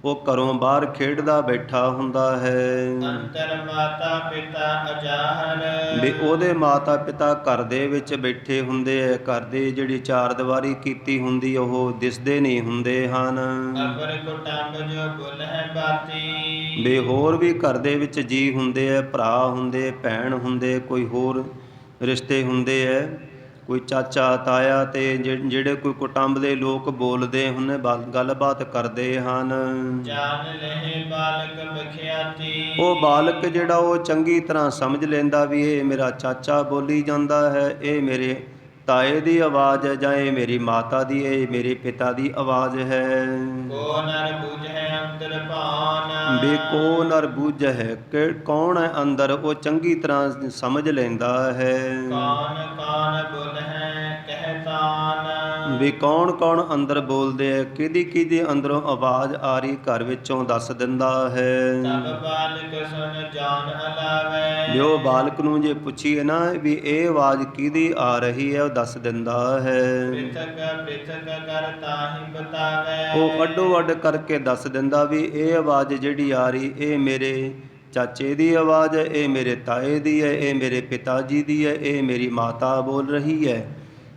ਉਹ ਘਰੋਂ ਬਾਹਰ ਖੇਡਦਾ ਬੈਠਾ ਹੁੰਦਾ ਹੈ। ਅੰਤਰ ਮਾਤਾ ਪਿਤਾ ਅਜਾਹਰ ਵੀ ਉਹਦੇ ਮਾਤਾ ਪਿਤਾ ਘਰ ਦੇ ਵਿੱਚ ਬੈਠੇ ਹੁੰਦੇ ਐ ਘਰ ਦੀ ਜਿਹੜੀ ਚਾਰ ਦੀਵਾਰੀ ਕੀਤੀ ਹੁੰਦੀ ਉਹ ਦਿਸਦੇ ਨਹੀਂ ਹੁੰਦੇ ਹਨ। ਅਪਰ ਕੁਟੰਬ ਜੋ ਬੁਲ ਹੈ ਬਾਤੀ। ਵੀ ਹੋਰ ਵੀ ਘਰ ਦੇ ਵਿੱਚ ਜੀ ਹੁੰਦੇ ਐ ਭਰਾ ਹੁੰਦੇ ਭੈਣ ਹੁੰਦੇ ਕੋਈ ਹੋਰ ਰਿਸ਼ਤੇ ਹੁੰਦੇ ਐ ਕੋਈ ਚਾਚਾ ਤਾਇਆ ਤੇ ਜਿਹੜੇ ਕੋਈ ਕੁਟੰਬ ਦੇ ਲੋਕ ਬੋਲਦੇ ਹੁੰਨੇ ਗੱਲਬਾਤ ਕਰਦੇ ਹਨ। ਬਾਲਕ ਬਖਿਆਤੀ। ਉਹ ਬਾਲਕ ਜਿਹੜਾ ਉਹ ਚੰਗੀ ਤਰ੍ਹਾਂ ਸਮਝ ਲੈਂਦਾ ਵੀ ਇਹ ਮੇਰਾ ਚਾਚਾ ਬੋਲੀ ਜਾਂਦਾ ਹੈ ਇਹ ਮੇਰੇ ਤਾਏ ਦੀ ਆਵਾਜ਼ ਹੈ ਜਾਂ ਇਹ ਮੇਰੀ ਮਾਤਾ ਦੀ ਇਹ ਮੇਰੇ ਪਿਤਾ ਦੀ ਆਵਾਜ਼ ਹੈ। ਕੋ ਨਰ ਬੁਝੈ ਅੰਦਰ ਭਾਨ। ਬੇ ਕੋ ਨਰ ਬੂਝ ਹੈ ਕਿ ਕੌਣ ਹੈ ਅੰਦਰ ਉਹ ਚੰਗੀ ਤਰ੍ਹਾਂ ਸਮਝ ਲੈਂਦਾ ਹੈ। ਕਾਨ ਕਾਨ ਬੁਲ ਹੈ ਕਹਿਤਾਨ ਵੀ ਕੌਣ ਕੌਣ ਅੰਦਰ ਬੋਲਦੇ ਹੈ ਕਿਹਦੀ ਕਿਹਦੀ ਅੰਦਰੋਂ ਆਵਾਜ਼ ਆ ਰਹੀ ਘਰ ਵਿੱਚੋਂ ਦੱਸ ਦਿੰਦਾ ਹੈ। ਤਬ ਬਾਲਕ ਨੂੰ ਜੇ ਪੁੱਛੀਏ ਨਾ ਵੀ ਇਹ ਆਵਾਜ਼ ਕਿਹਦੀ ਆ ਰਹੀ ਹੈ ਉਹ ਦੱਸ ਦਿੰਦਾ ਹੈ। ਪ੍ਰਿਥਕ ਪ੍ਰਿਥਕ ਕਰ ਤਾਹੀ ਬਤਾਵੇ। ਉਹ ਅੱਡੋ ਅੱਡ ਕਰਕੇ ਦੱਸ ਦਿੰਦਾ ਵੀ ਇਹ ਆਵਾਜ਼ ਜਿਹੜੀ ਆ ਰਹੀ ਇਹ ਮੇਰੇ ਚਾਚੇ ਦੀ ਆਵਾਜ਼ ਹੈ ਇਹ ਮੇਰੇ ਤਾਏ ਦੀ ਹੈ ਇਹ ਮੇਰੇ ਪਿਤਾ ਜੀ ਦੀ ਹੈ ਇਹ ਮੇਰੀ ਮਾਤਾ ਬੋਲ ਰਹੀ ਹੈ।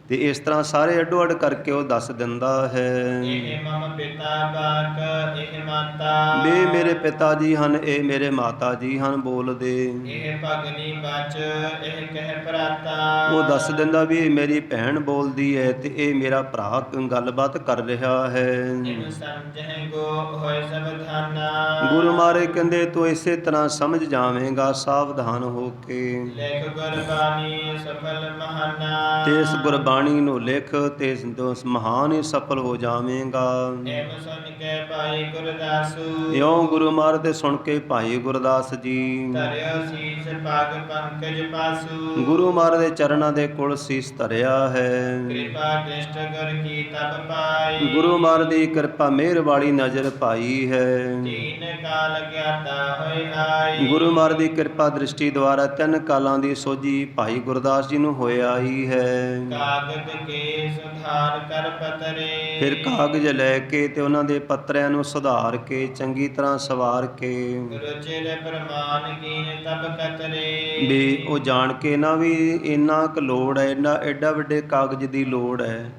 ਤੇ ਇਸ ਤਰ੍ਹਾਂ ਸਾਰੇ ਅੱਡੋ ਅੱਡ ਕਰਕੇ ਉਹ ਦੱਸ ਦਿੰਦਾ ਹੈ। ਇਹ ਮਮ ਪਿਤਾ ਬਾਕ ਇਹ ਮਾਤਾ। ਵੀ ਮੇਰੇ ਪਿਤਾ ਜੀ ਹਨ ਇਹ ਮੇਰੇ ਮਾਤਾ ਜੀ ਹਨ ਬੋਲਦੇ ਇਹ ਭਗਨੀ ਬਚ ਇਹ ਕਹਿ ਭਰਾਤਾ। ਉਹ ਦੱਸ ਦਿੰਦਾ ਵੀ ਇਹ ਮੇਰੀ ਭੈਣ ਬੋਲਦੀ ਹੈ ਤੇ ਇਹ ਮੇਰਾ ਭਰਾ ਗੱਲਬਾਤ ਕਰ ਰਿਹਾ ਹੈ। ਇਹਨੂੰ ਸਮਝਹਿ ਗੋ ਹੋਏ ਸਬਧਾਨਾ ਗੁਰੂ ਮਹਾਰਾਜ ਕਹਿੰਦੇ ਤੂੰ ਇਸੇ ਤਰ੍ਹਾਂ ਸਮਝ ਜਾਵੇਂਗਾ ਸਾਵਧਾਨ ਹੋ ਕੇ। ਲੇਖ ਗੁਰਬਾਣੀ ਸਫਲ ਮਹਾਨਾ। ਤੇ ਇਸ ਗੁਰਬਾਣੀ ਨੂੰ ਲਿਖ ਤੇ ਤੋਂ ਮਹਾਨ ਹੀ ਸਫਲ ਹੋ ਜਾਵੇਂਗਾ। ਐਮ ਸੁਨ ਕੇ ਭਾਈ ਗੁਰਦਾਸੂ। ਇਉਂ ਗੁਰੂ ਮਹਾਰਾਜ ਦੇ ਸੁਣ ਕੇ ਭਾਈ ਗੁਰਦਾਸ ਜੀ। ਧਰਿਓ ਸੀਸ ਪਗ ਪੰਕਜ ਪਾਸੂ। ਗੁਰੂ ਮਹਾਰਾਜ ਦੇ ਚਰਨਾਂ ਦੇ ਕੋਲ ਸੀਸ ਧਰਿਆ ਹੈ। ਕਿਰਪਾ ਦ੍ਰਿਸ਼ਟ ਗੁਰ ਕੀ ਤਪ ਪਾਈ। ਗੁਰੂ ਮਹਾਰਾਜ ਦੀ ਕਿਰਪਾ ਮਿਹਰ ਵਾਲੀ ਨਜ਼ਰ ਪਾਈ ਹੈ। ਤੀਨ ਕਾਲ ਗਿਆਤਾ ਹੋਇ ਆਈ। ਗੁਰੂ ਮਹਾਰਾਜ ਦੀ ਕਿਰਪਾ ਦ੍ਰਿਸ਼ਟੀ ਦੁਆਰਾ ਤਿੰਨ ਕਾਲਾਂ ਦੀ ਸੋਝੀ ਭਾਈ ਗੁਰਦਾਸ ਜੀ ਨੂੰ ਹੋਇਆ ਹੀ। ਹੈ ਕਾਗਦ ਕੇ ਸੁਧਾਰ ਕਰ ਪਤਰੇ। ਫਿਰ ਕਾਗਜ਼ ਲੈ ਕੇ ਤੇ ਉਹਨਾਂ ਦੇ ਪੱਤਰਿਆਂ ਨੂੰ ਸੁਧਾਰ ਕੇ ਚੰਗੀ ਤਰ੍ਹਾਂ ਸਵਾਰ ਕੇ। ਰੁਚਿਰ ਪ੍ਰਮਾਨ ਕੀਨ ਤਬ ਕਤਰੇ। ਵੀ ਉਹ ਜਾਣ ਕੇ ਨਾ ਵੀ ਇੰਨਾ ਕੁ ਲੋੜ ਹੈ ਇੰਨਾ ਐਡਾ ਵੱਡੇ ਕਾਗਜ਼ ਦੀ ਲੋੜ ਹੈ।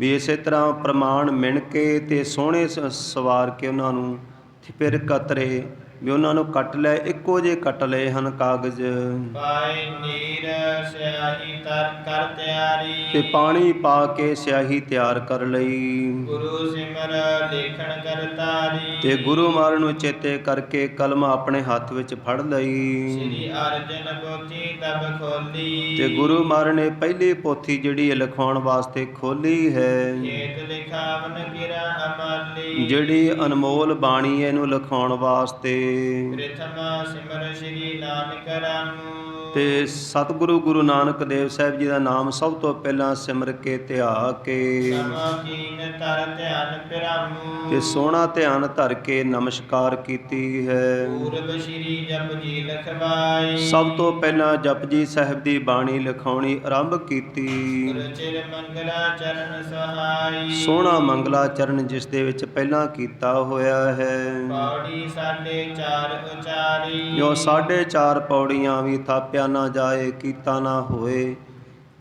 ਵੀ ਇਸੇ ਤਰ੍ਹਾਂ ਪ੍ਰਮਾਣ ਮਿਣ ਕੇ ਤੇ ਸੋਹਣੇ ਸ- ਸਵਾਰ ਕੇ ਉਹਨਾਂ ਨੂੰ ਫਿਰ ਕਤਰੇ। ਵੀ ਉਹਨਾਂ ਨੂੰ ਕੱਟ ਲਿਆ ਇੱਕੋ ਜੇ ਕੱਟ ਲਏ ਹਨ ਕਾਗਜ਼। ਪਾਏ ਨੀਰ ਸਿਆਹੀ ਤਰ ਕਰ ਤਿਆਰੀ। ਤੇ ਪਾਣੀ ਪਾ ਕੇ ਸਿਆਹੀ ਤਿਆਰ ਕਰ ਲਈ। ਗੁਰੂ ਸਿਮਰ ਲੇਖਣ ਕਰਤਾਰੀ ਤੇ ਗੁਰੂ ਮਾਰ ਨੂੰ ਚੇਤੇ ਕਰਕੇ ਕਲਮ ਆਪਣੇ ਹੱਥ ਵਿੱਚ ਫੜ ਲਈ। ਸ੍ਰੀ ਅਰਜਨ ਪੋਥੀ ਤਬ ਖੋਲੀ। ਤੇ ਗੁਰੂ ਮਾਰ ਨੇ ਪਹਿਲੀ ਪੋਥੀ ਜਿਹੜੀ ਲਿਖਾਉਣ ਵਾਸਤੇ ਖੋਲੀ ਹੈ। ਲਿਖਾਵਨ ਜਿਹੜੀ ਅਨਮੋਲ ਬਾਣੀ ਇਹਨੂੰ ਲਿਖਾਉਣ ਵਾਸਤੇ ਪ੍ਰਥਮ ਸਿਮਰ ਸ੍ਰੀ ਨਾਨਕ ਰਾਮੂ ਤੇ ਸਤਿਗੁਰੂ ਗੁਰੂ ਨਾਨਕ ਦੇਵ ਸਾਹਿਬ ਜੀ ਦਾ ਨਾਮ ਸਭ ਤੋਂ ਪਹਿਲਾਂ ਸਿਮਰ ਕੇ ਧਿਆ ਕੇ। ਸਮਾਕੀਨ ਤਰ ਧਿਆਨ ਪਿਰਾਮੂ ਤੇ ਸੋਹਣਾ ਧਿਆਨ ਧਰ ਕੇ ਨਮਸਕਾਰ ਕੀਤੀ ਹੈ। ਪੂਰਬ ਸ੍ਰੀ ਜਪਜੀ ਲਖਵਾਈ ਸਭ ਤੋਂ ਪਹਿਲਾਂ ਜਪਜੀ ਸਾਹਿਬ ਦੀ ਬਾਣੀ ਲਿਖਾਉਣੀ ਆਰੰਭ ਕੀਤੀ। ਗੁਰ ਚਿਰ ਮੰਗਲਾ ਚਰਨ ਸਹਾਈ। ਸੋਹਣਾ ਮੰਗਲਾ ਚਰਨ ਜਿਸ ਦੇ ਵਿੱਚ ਪਹਿਲਾਂ ਕੀਤਾ ਹੋਇਆ ਹੈ। ਪੌੜੀ ਸਾਡੇ ਚਾਰ ਉਚਾਰੀ ਜੋ ਸਾਢੇ ਚਾਰ ਪੌੜੀਆਂ ਵੀ ਥਾਪਿਆ ਨਾ ਜਾਏ, ਕੀਤਾ ਨਾ ਹੋਏ।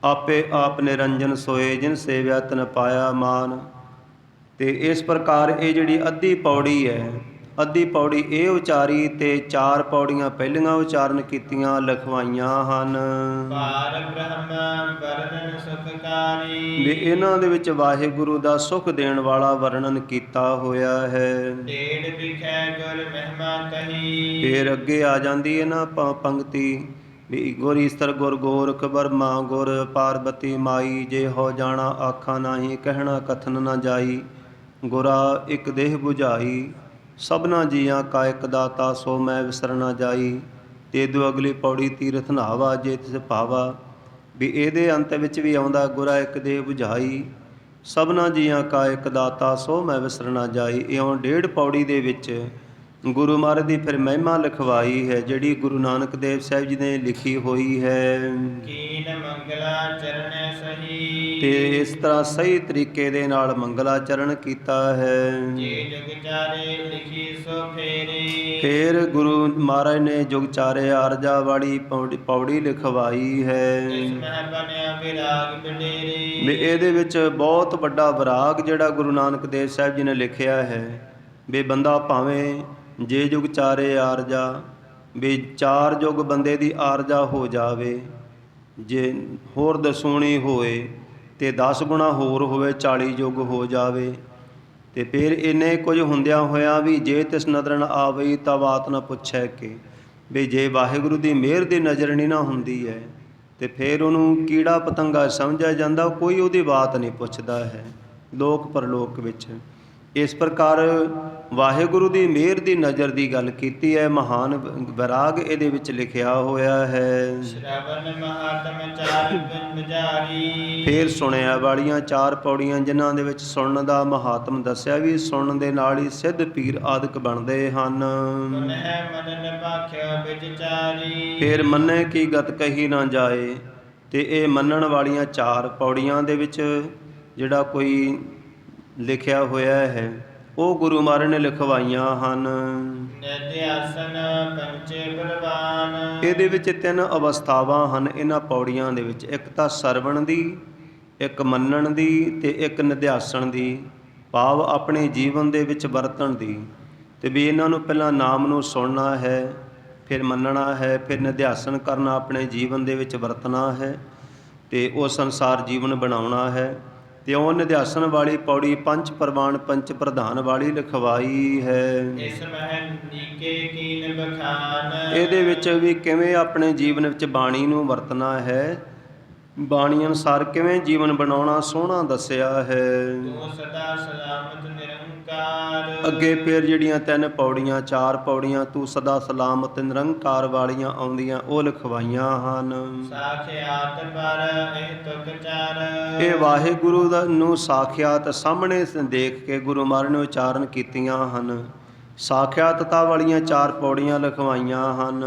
ਆਪੇ ਆਪ ਨਿਰੰਜਨ ਸੋਏ, ਜਿਨ ਸੇਵਿਆ ਤਨ ਪਾਇਆ ਮਾਨ। ਤੇ ਇਸ ਪ੍ਰਕਾਰ ਇਹ ਜਿਹੜੀ ਅੱਧੀ ਪੌੜੀ ਹੈ ਅੱਧੀ ਪੌੜੀ ਇਹ ਉਚਾਰੀ ਤੇ ਚਾਰ ਪੌੜੀਆਂ ਪਹਿਲੀਆਂ ਉਚਾਰਨ ਕੀਤੀਆਂ ਲਿਖਵਾਈਆਂ ਹਨ। ਪਾਰ ਬ੍ਰਹਮ ਵਰਨਨ ਸੁਖਕਾਰੀ। ਵੀ ਇਹਨਾਂ ਦੇ ਵਿੱਚ ਵਾਹਿਗੁਰੂ ਦਾ ਸੁਖ ਦੇਣ ਵਾਲਾ ਵਰਣਨ ਕੀਤਾ ਹੋਇਆ ਹੈ। ਡੇਢ ਵਿਖੈ ਗੁਰ ਮਹਿਮਾ ਕਹੀ। ਫੇਰ ਅੱਗੇ ਆ ਜਾਂਦੀ ਹੈ ਨਾ ਪੰਕਤੀ ਵੀ ਗੁਰ ਈਸਰ ਗੁਰ ਗੋਰਖ ਬਰਮਾ ਗੁਰ ਪਾਰਬਤੀ ਮਾਈ ਜੇ ਹੋ ਜਾਣਾ ਆਖਾਂ ਨਾਹੀ ਕਹਿਣਾ ਕਥਨ ਨਾ ਜਾਈ ਗੁਰਾ ਇੱਕ ਦੇਹ 부ਝਾਈ ਸਭਨਾ ਜੀਆਂ ਕਾ ਇੱਕ ਦਾਤਾ, ਸੋ ਮੈਂ ਵਿਸਰ ਨਾ ਜਾਈ। ਤੇ ਦੋ ਅਗਲੀ ਪੌੜੀ ਤੀਰਥ ਨਾਵਾ ਜੇ ਤਿਸ ਭਾਵਾ। ਵੀ ਇਹਦੇ ਅੰਤ ਵਿੱਚ ਵੀ ਆਉਂਦਾ ਗੁਰਾ ਇੱਕ ਦੇਹ 부ਝਾਈ ਸਭਨਾ ਜੀਆਂ ਕਾ ਇੱਕ ਦਾਤਾ, ਸੋ ਮੈਂ ਵਿਸਰ ਨਾ ਜਾਈ। ਇਉਂ ਡੇਢ ਪੌੜੀ ਦੇ ਵਿੱਚ ਗੁਰੂ ਮਹਾਰਾਜ ਦੀ ਫਿਰ ਮਹਿਮਾ ਲਿਖਵਾਈ ਹੈ ਜਿਹੜੀ ਗੁਰੂ ਨਾਨਕ ਦੇਵ ਸਾਹਿਬ ਜੀ ਨੇ ਲਿਖੀ ਹੋਈ ਹੈ। ਕੀਨ ਮੰਗਲਾ ਚਰਨ ਸਹੀ। ਤੇ ਇਸ ਤਰ੍ਹਾਂ ਸਹੀ ਤਰੀਕੇ ਦੇ ਨਾਲ ਮੰਗਲਾਚਰਨ ਕੀਤਾ ਹੈ। ਜੇ ਜਗ ਚਾਰੇ ਲਿਖੀ ਸੋ ਫੇਰੇ। ਫਿਰ ਗੁਰੂ ਮਹਾਰਾਜ ਨੇ ਜੁਗਚਾਰੇ ਆਰਜਾ ਵਾਲੀ ਪੌੜੀ- ਲਿਖਵਾਈ ਹੈ। ਇਸ ਮਹਿ ਬਣਿਆ ਵਿਰਾਗ ਬਡੇਰੇ ਵੀ ਇਹਦੇ ਵਿੱਚ ਬਹੁਤ ਵੱਡਾ ਵਿਰਾਗ ਜਿਹੜਾ ਗੁਰੂ ਨਾਨਕ ਦੇਵ ਸਾਹਿਬ ਜੀ ਨੇ ਲਿਖਿਆ ਹੈ। ਵੀ ਬੰਦਾ ਭਾਵੇਂ ਜੇ ਜੁਗ ਚਾਰੇ ਆਰਜਾ, ਵੀ ਚਾਰ ਯੁਗ ਬੰਦੇ ਦੀ ਆਰਜਾ ਹੋ ਜਾਵੇ, ਜੇ ਹੋਰ ਦਸੂਣੀ ਹੋਏ ਤੇ 10 ਗੁਣਾ ਹੋਰ ਹੋਵੇ 40 ਯੁਗ ਹੋ ਜਾਵੇ, ਤੇ ਫਿਰ ਇੰਨੇ ਕੁਝ ਹੁੰਦਿਆਂ ਹੋਇਆ ਵੀ ਜੇ ਤਿਸ ਨਦਰ ਨ ਆਵਈ ਤਾਂ ਬਾਤ ਨਾ ਪੁੱਛੈ ਕਿ, ਵੀ ਜੇ ਵਾਹਿਗੁਰੂ ਦੀ ਮਿਹਰ ਦੀ ਨਜ਼ਰ ਨਹੀਂ ਨਾ ਹੁੰਦੀ ਹੈ, ਤੇ ਫਿਰ ਉਹਨੂੰ ਕੀੜਾ ਪਤੰਗਾ ਸਮਝਿਆ ਜਾਂਦਾ, ਕੋਈ ਉਹਦੀ ਬਾਤ ਨਹੀਂ ਪੁੱਛਦਾ ਹੈ ਲੋਕ ਪਰਲੋਕ ਵਿੱਚ। ਇਸ ਪ੍ਰਕਾਰ ਵਾਹਿਗੁਰੂ ਦੀ ਮਿਹਰ ਦੀ ਨਜ਼ਰ ਦੀ ਗੱਲ ਕੀਤੀ ਹੈ ਮਹਾਨ ਵਿਰਾਗ ਇਹਦੇ ਵਿੱਚ ਲਿਖਿਆ ਹੋਇਆ ਹੈ। ਸ਼ਰਵਨ ਮਹਾਤਮ ਚਾਰ ਪਿੰਡ ਜਾਰੀ ਫੇਰ ਸੁਣਿਆ ਵਾਲੀਆਂ ਚਾਰ ਪੌੜੀਆਂ ਜਿਨ੍ਹਾਂ ਦੇ ਵਿੱਚ ਸੁਣਨ ਦਾ ਮਹਾਤਮ ਦੱਸਿਆ ਵੀ ਸੁਣਨ ਦੇ ਨਾਲ ਹੀ ਸਿੱਧ ਪੀਰ ਆਦਿਕ ਬਣਦੇ ਹਨ। ਫੇਰ ਮੰਨੇ ਕੀ ਗਤ ਕਹੀ ਨਾ ਜਾਏ ਤੇ ਇਹ ਮੰਨਣ ਵਾਲੀਆਂ ਚਾਰ ਪੌੜੀਆਂ ਦੇ ਵਿੱਚ ਜਿਹੜਾ ਕੋਈ ਲਿਖਿਆ ਹੋਇਆ ਹੈ। ਉਹ ਗੁਰੂ ਮਹਾਰਾਜ ਨੇ ਲਿਖਵਾਈਆਂ ਹਨ। ਨਿਧਿਆਸਨ ਪੰਚੇ ਬਲਵਾਨ। ਇਹਦੇ ਵਿੱਚ ਤਿੰਨ ਅਵਸਥਾਵਾਂ ਹਨ। ਇਹਨਾਂ ਪੌੜੀਆਂ ਦੇ ਵਿੱਚ ਇੱਕ ਤਾਂ ਸਰਵਣ ਦੀ ਇੱਕ ਮੰਨਣ ਦੀ ਤੇ ਇੱਕ ਨਿਧਿਆਸਣ ਦੀ। ਭਾਵ ਆਪਣੇ ਜੀਵਨ ਦੇ ਵਿੱਚ ਵਰਤਣ ਦੀ। ਤੇ ਵੀ ਇਹਨਾਂ ਨੂੰ ਪਹਿਲਾਂ ਨਾਮ ਨੂੰ ਸੁਣਨਾ ਹੈ ਫਿਰ ਮੰਨਣਾ ਹੈ ਫਿਰ ਨਿਧਿਆਸਨ ਕਰਨਾ ਆਪਣੇ ਜੀਵਨ ਦੇ ਵਿੱਚ ਵਰਤਣਾ ਹੈ ਤੇ ਉਹ ਸੰਸਾਰ ਜੀਵਨ ਬਣਾਉਣਾ ਹੈ। ਤੇ ਉਹ ਨਿਧਿਆਸਨ ਵਾਲੀ ਪੌੜੀ ਪੰਜ ਪ੍ਰਵਾਨ ਪੰਚ ਪ੍ਰਧਾਨ ਵਾਲੀ ਲਿਖਵਾਈ ਹੈ। ਇਸ ਮਹਿ ਨੀਕੇ ਕੀਨ ਬਖਾਨ ਇਹਦੇ ਵਿੱਚ ਵੀ ਕਿਵੇਂ ਆਪਣੇ ਜੀਵਨ ਵਿੱਚ ਬਾਣੀ ਨੂੰ ਵਰਤਣਾ ਹੈ? ਬਾਣੀ ਅਨੁਸਾਰ ਕਿਵੇਂ ਜੀਵਨ ਬਣਾਉਣਾ ਸੋਹਣਾ ਦੱਸਿਆ ਹੈ। ਤੂੰ ਸਦਾ ਸਲਾਮਤ ਨਿਰੰਕਾਰ। ਅੱਗੇ ਫਿਰ ਜਿਹੜੀਆਂ ਤਿੰਨ ਪੌੜੀਆਂ ਚਾਰ ਪੌੜੀਆਂ ਤੂੰ ਸਦਾ ਸਲਾਮਤ ਨਿਰੰਕਾਰ ਵਾਲੀਆਂ ਆਉਂਦੀਆਂ ਉਹ ਲਿਖਵਾਈਆਂ ਹਨ। ਸਾਖਿਆਤ ਪਰ ਇਹ ਤੁਕ ਚਾਰ। ਇਹ ਵਾਹਿਗੁਰੂ ਦਾ ਨੂੰ ਸਾਖਿਆਤ ਸਾਹਮਣੇ ਦੇਖ ਕੇ ਗੁਰੂ ਮਹਾਰਾਜ ਨੇ ਉਚਾਰਨ ਕੀਤੀਆਂ ਹਨ। ਸਾਖਿਆਤਤਾ ਵਾਲੀਆਂ ਚਾਰ ਪੌੜੀਆਂ ਲਿਖਵਾਈਆਂ ਹਨ।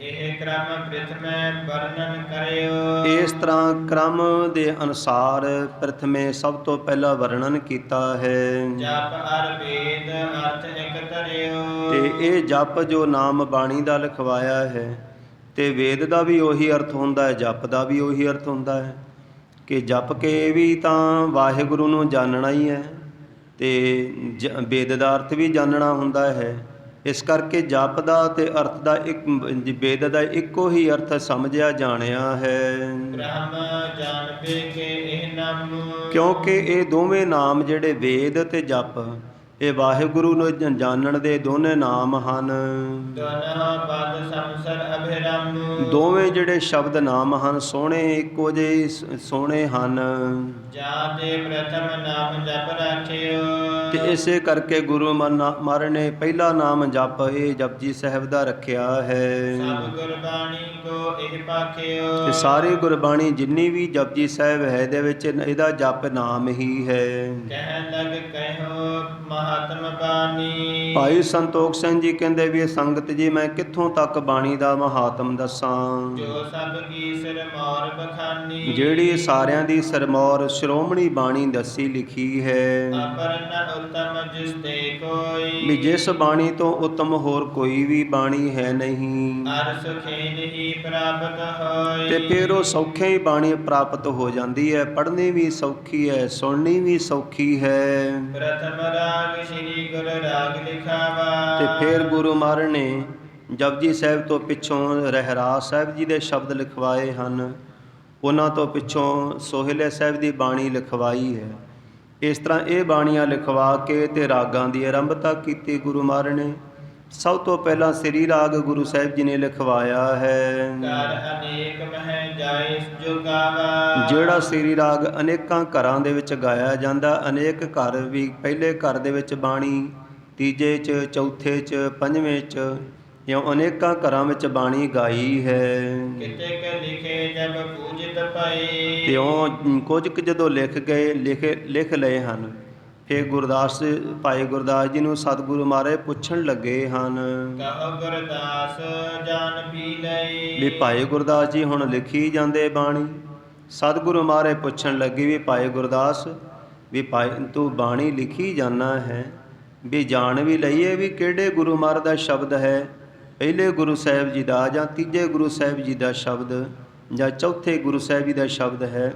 ਇਹ ਕ੍ਰਮ ਪ੍ਰਥਮੇ ਵਰਣਨ ਕਰਿਓ। ਇਸ ਤਰ੍ਹਾਂ ਕ੍ਰਮ ਦੇ ਅਨੁਸਾਰ ਪ੍ਰਥਮੇ ਸਭ ਤੋਂ ਪਹਿਲਾ ਵਰਣਨ ਕੀਤਾ ਹੈ। ਜਪ ਅਰ ਵੇਦ ਅਰਥ ਇਕ ਧਰਿਓ। ਤੇ ਇਹ ਜਪ ਜੋ ਨਾਮ ਬਾਣੀ ਦਾ ਲਿਖਵਾਇਆ ਹੈ ਤੇ ਵੇਦ ਦਾ ਵੀ ਉਹੀ ਅਰਥ ਹੁੰਦਾ ਹੈ ਜਪ ਦਾ ਵੀ ਉਹੀ ਅਰਥ ਹੁੰਦਾ ਹੈ। ਕਿ ਜਪ ਕੇ ਵੀ ਤਾਂ ਵਾਹਿਗੁਰੂ ਨੂੰ ਜਾਣਨਾ ਹੀ ਹੈ। ਤੇ ਵੇਦ ਦਾ ਅਰਥ ਵੀ ਜਾਣਨਾ ਹੁੰਦਾ ਹੈ। ਇਸ ਕਰਕੇ ਜਪ ਦਾ ਤੇ ਅਰਥ ਦਾ ਇੱਕ ਵੇਦ ਦਾ ਇੱਕੋ ਹੀ ਅਰਥ ਸਮਝਿਆ ਜਾਣਿਆ ਹੈ। ਬ੍ਰਹਮ ਜਾਣਦੇ ਕੇ ਇਹ ਨਾਮ ਕਿਉਂਕਿ ਇਹ ਦੋਵੇਂ ਨਾਮ ਜਿਹੜੇ ਵੇਦ ਤੇ ਜਪ ਇਹ ਵਾਹਿਗੁਰੂ ਨੂੰ ਜਾਣਨ ਦੇ ਦੋਨੇ ਨਾਮ ਹਨ। ਦੋਨੋਂ ਪਦ ਸੰਸਰ ਅਭਿਰਮ। ਦੋਵੇਂ ਜਿਹੜੇ ਸ਼ਬਦ ਨਾਮ ਹਨ ਸੋਹਣੇ ਇੱਕੋ ਜਿਹੇ ਸੋਹਣੇ ਹਨ। ਜਾ ਤੇ ਪ੍ਰਥਮ ਨਾਮ ਜਪ ਰਾਖਿਓ। ਤੇ ਇਸੇ ਕਰਕੇ ਗੁਰੂ ਮਨ- ਮਹਾਰਾਜ ਨੇ ਪਹਿਲਾ ਨਾਮ ਜਪ ਇਹ ਜਪਜੀ ਸਾਹਿਬ ਦਾ ਰੱਖਿਆ ਹੈ। ਸਭ ਗੁਰਬਾਣੀ ਕੋ ਇਹ ਪਾਖਿਓ। ਤੇ ਸਾਰੀ ਗੁਰਬਾਣੀ ਜਿੰਨੀ ਵੀ ਜਪਜੀ ਸਾਹਿਬ ਹੈ ਦੇ ਵਿੱਚ ਇਹਦਾ ਜਪ ਨਾਮ ਹੀ ਹੈ। ਕਹਿ ਲਗ ਕਹਿਓ ਮਹਾਤਮ ਬਾਣੀ। ਭਾਈ ਸੰਤੋਖ ਸਿੰਘ ਜੀ ਕਹਿੰਦੇ ਵੀ ਇਹ ਸੰਗਤ ਜੀ ਮੈਂ ਕਿੱਥੋਂ ਤੱਕ ਬਾਣੀ ਦਾ ਮਹਾਤਮ ਦੱਸਾਂ? ਜੋ ਸਭ ਕੀ ਸਿਰ ਮੌਰ ਬਖਾਨੀ। ਜਿਹੜੀ ਸਾਰਿਆਂ ਦੀ ਸਰਮੌਰ ਸ਼੍ਰੋਮਣੀ ਬਾਣੀ ਦੱਸੀ ਲਿਖੀ ਹੈ। ਉਤਮ ਜਿਸ ਤੇ ਕੋਈ। ਵੀ ਜਿਸ ਬਾਣੀ ਤੋਂ ਉਤਮ ਹੋਰ ਕੋਈ ਵੀ ਬਾਣੀ ਹੈ ਨਹੀਂ। ਅਰ ਸੁਖੇ ਨਹੀਂ ਪ੍ਰਾਪਤ ਹੋਈ ਤੇ ਫਿਰ ਉਹ ਸੌਖੇ ਹੀ ਬਾਣੀ ਪ੍ਰਾਪਤ ਹੋ ਜਾਂਦੀ ਹੈ। ਪੜ੍ਹਨੀ ਵੀ ਸੌਖੀ ਹੈ ਸੁਣਨੀ ਵੀ ਸੌਖੀ ਹੈ। ਪ੍ਰਥਮ ਰਾਗ ਸ੍ਰੀ ਗੁਰ ਰਾਗ ਲਿਖਾਵਾ। ਤੇ ਫਿਰ ਗੁਰੂ ਮਹਾਰਾਜ ਨੇ ਜਪਜੀ ਸਾਹਿਬ ਤੋਂ ਪਿੱਛੋਂ ਰਹਿਰਾਸ ਸਾਹਿਬ ਜੀ ਦੇ ਸ਼ਬਦ ਲਿਖਵਾਏ ਹਨ। ਉਹਨਾਂ ਤੋਂ ਪਿੱਛੋਂ ਸੋਹਿਲੇ ਸਾਹਿਬ ਦੀ ਬਾਣੀ ਲਿਖਵਾਈ ਹੈ। ਇਸ ਤਰ੍ਹਾਂ ਇਹ ਬਾਣੀਆਂ ਲਿਖਵਾ ਕੇ ਤੇ ਰਾਗਾਂ ਦੀ ਆਰੰਭਤਾ ਕੀਤੀ ਗੁਰੂ ਮਹਾਰਾਜ ਨੇ। ਸਭ ਤੋਂ ਪਹਿਲਾਂ ਸ੍ਰੀ ਰਾਗ ਗੁਰੂ ਸਾਹਿਬ ਜੀ ਨੇ ਲਿਖਵਾਇਆ ਹੈ। ਕਰ ਅਨੇਕ ਮਹਿ ਜਾਏ ਜੁਗਾਵਾ ਜਿਹੜਾ ਸ੍ਰੀ ਰਾਗ ਅਨੇਕਾਂ ਘਰਾਂ ਦੇ ਵਿੱਚ ਗਾਇਆ ਜਾਂਦਾ ਅਨੇਕ ਘਰ ਵੀ ਪਹਿਲੇ ਘਰ ਦੇ ਵਿੱਚ ਬਾਣੀ ਤੀਜੇ ਚ ਚੌਥੇ ਚ ਪੰਜਵੇਂ ਚ ਜਾਂ ਅਨੇਕਾਂ ਘਰਾਂ ਵਿੱਚ ਬਾਣੀ ਗਾਈ ਹੈ। ਕਿਤੇ ਕ ਲਿਖੇ ਜਬ ਪੂਜਿਤ ਪਈ ਤੇ ਉਹ ਕੁਝ ਕੁ ਜਦੋਂ ਲਿਖ ਗਏ ਲਿਖ ਲਿਖ ਲਏ ਹਨ। ਫਿਰ ਗੁਰਦਾਸ ਭਾਈ ਗੁਰਦਾਸ ਜੀ ਨੂੰ ਸਤਿਗੁਰੂ ਮਹਾਰਾਜ ਪੁੱਛਣ ਲੱਗੇ ਹਨ। ਕਹੋ ਗੁਰਦਾਸ ਜਾਨ ਪੀ ਲਈ। ਵੀ ਭਾਈ ਗੁਰਦਾਸ ਜੀ ਹੁਣ ਲਿਖੀ ਜਾਂਦੇ ਬਾਣੀ। ਸਤਿਗੁਰੂ ਮਹਾਰਾਜ ਪੁੱਛਣ ਲੱਗੇ ਵੀ ਭਾਈ ਗੁਰਦਾਸ ਵੀ ਭਾਈ ਤੂੰ ਬਾਣੀ ਲਿਖੀ ਜਾਣਾ ਹੈ। ਵੀ ਜਾਣ ਵੀ ਲਈਏ ਵੀ ਕਿਹੜੇ ਗੁਰੂ ਮਹਾਰਾਜ ਦਾ ਸ਼ਬਦ ਹੈ। ਪਹਿਲੇ ਗੁਰੂ ਸਾਹਿਬ ਜੀ ਦਾ ਜਾਂ ਤੀਜੇ ਗੁਰੂ ਸਾਹਿਬ ਜੀ ਦਾ ਸ਼ਬਦ ਜਾਂ ਚੌਥੇ ਗੁਰੂ ਸਾਹਿਬ ਜੀ ਦਾ ਸ਼ਬਦ ਹੈ।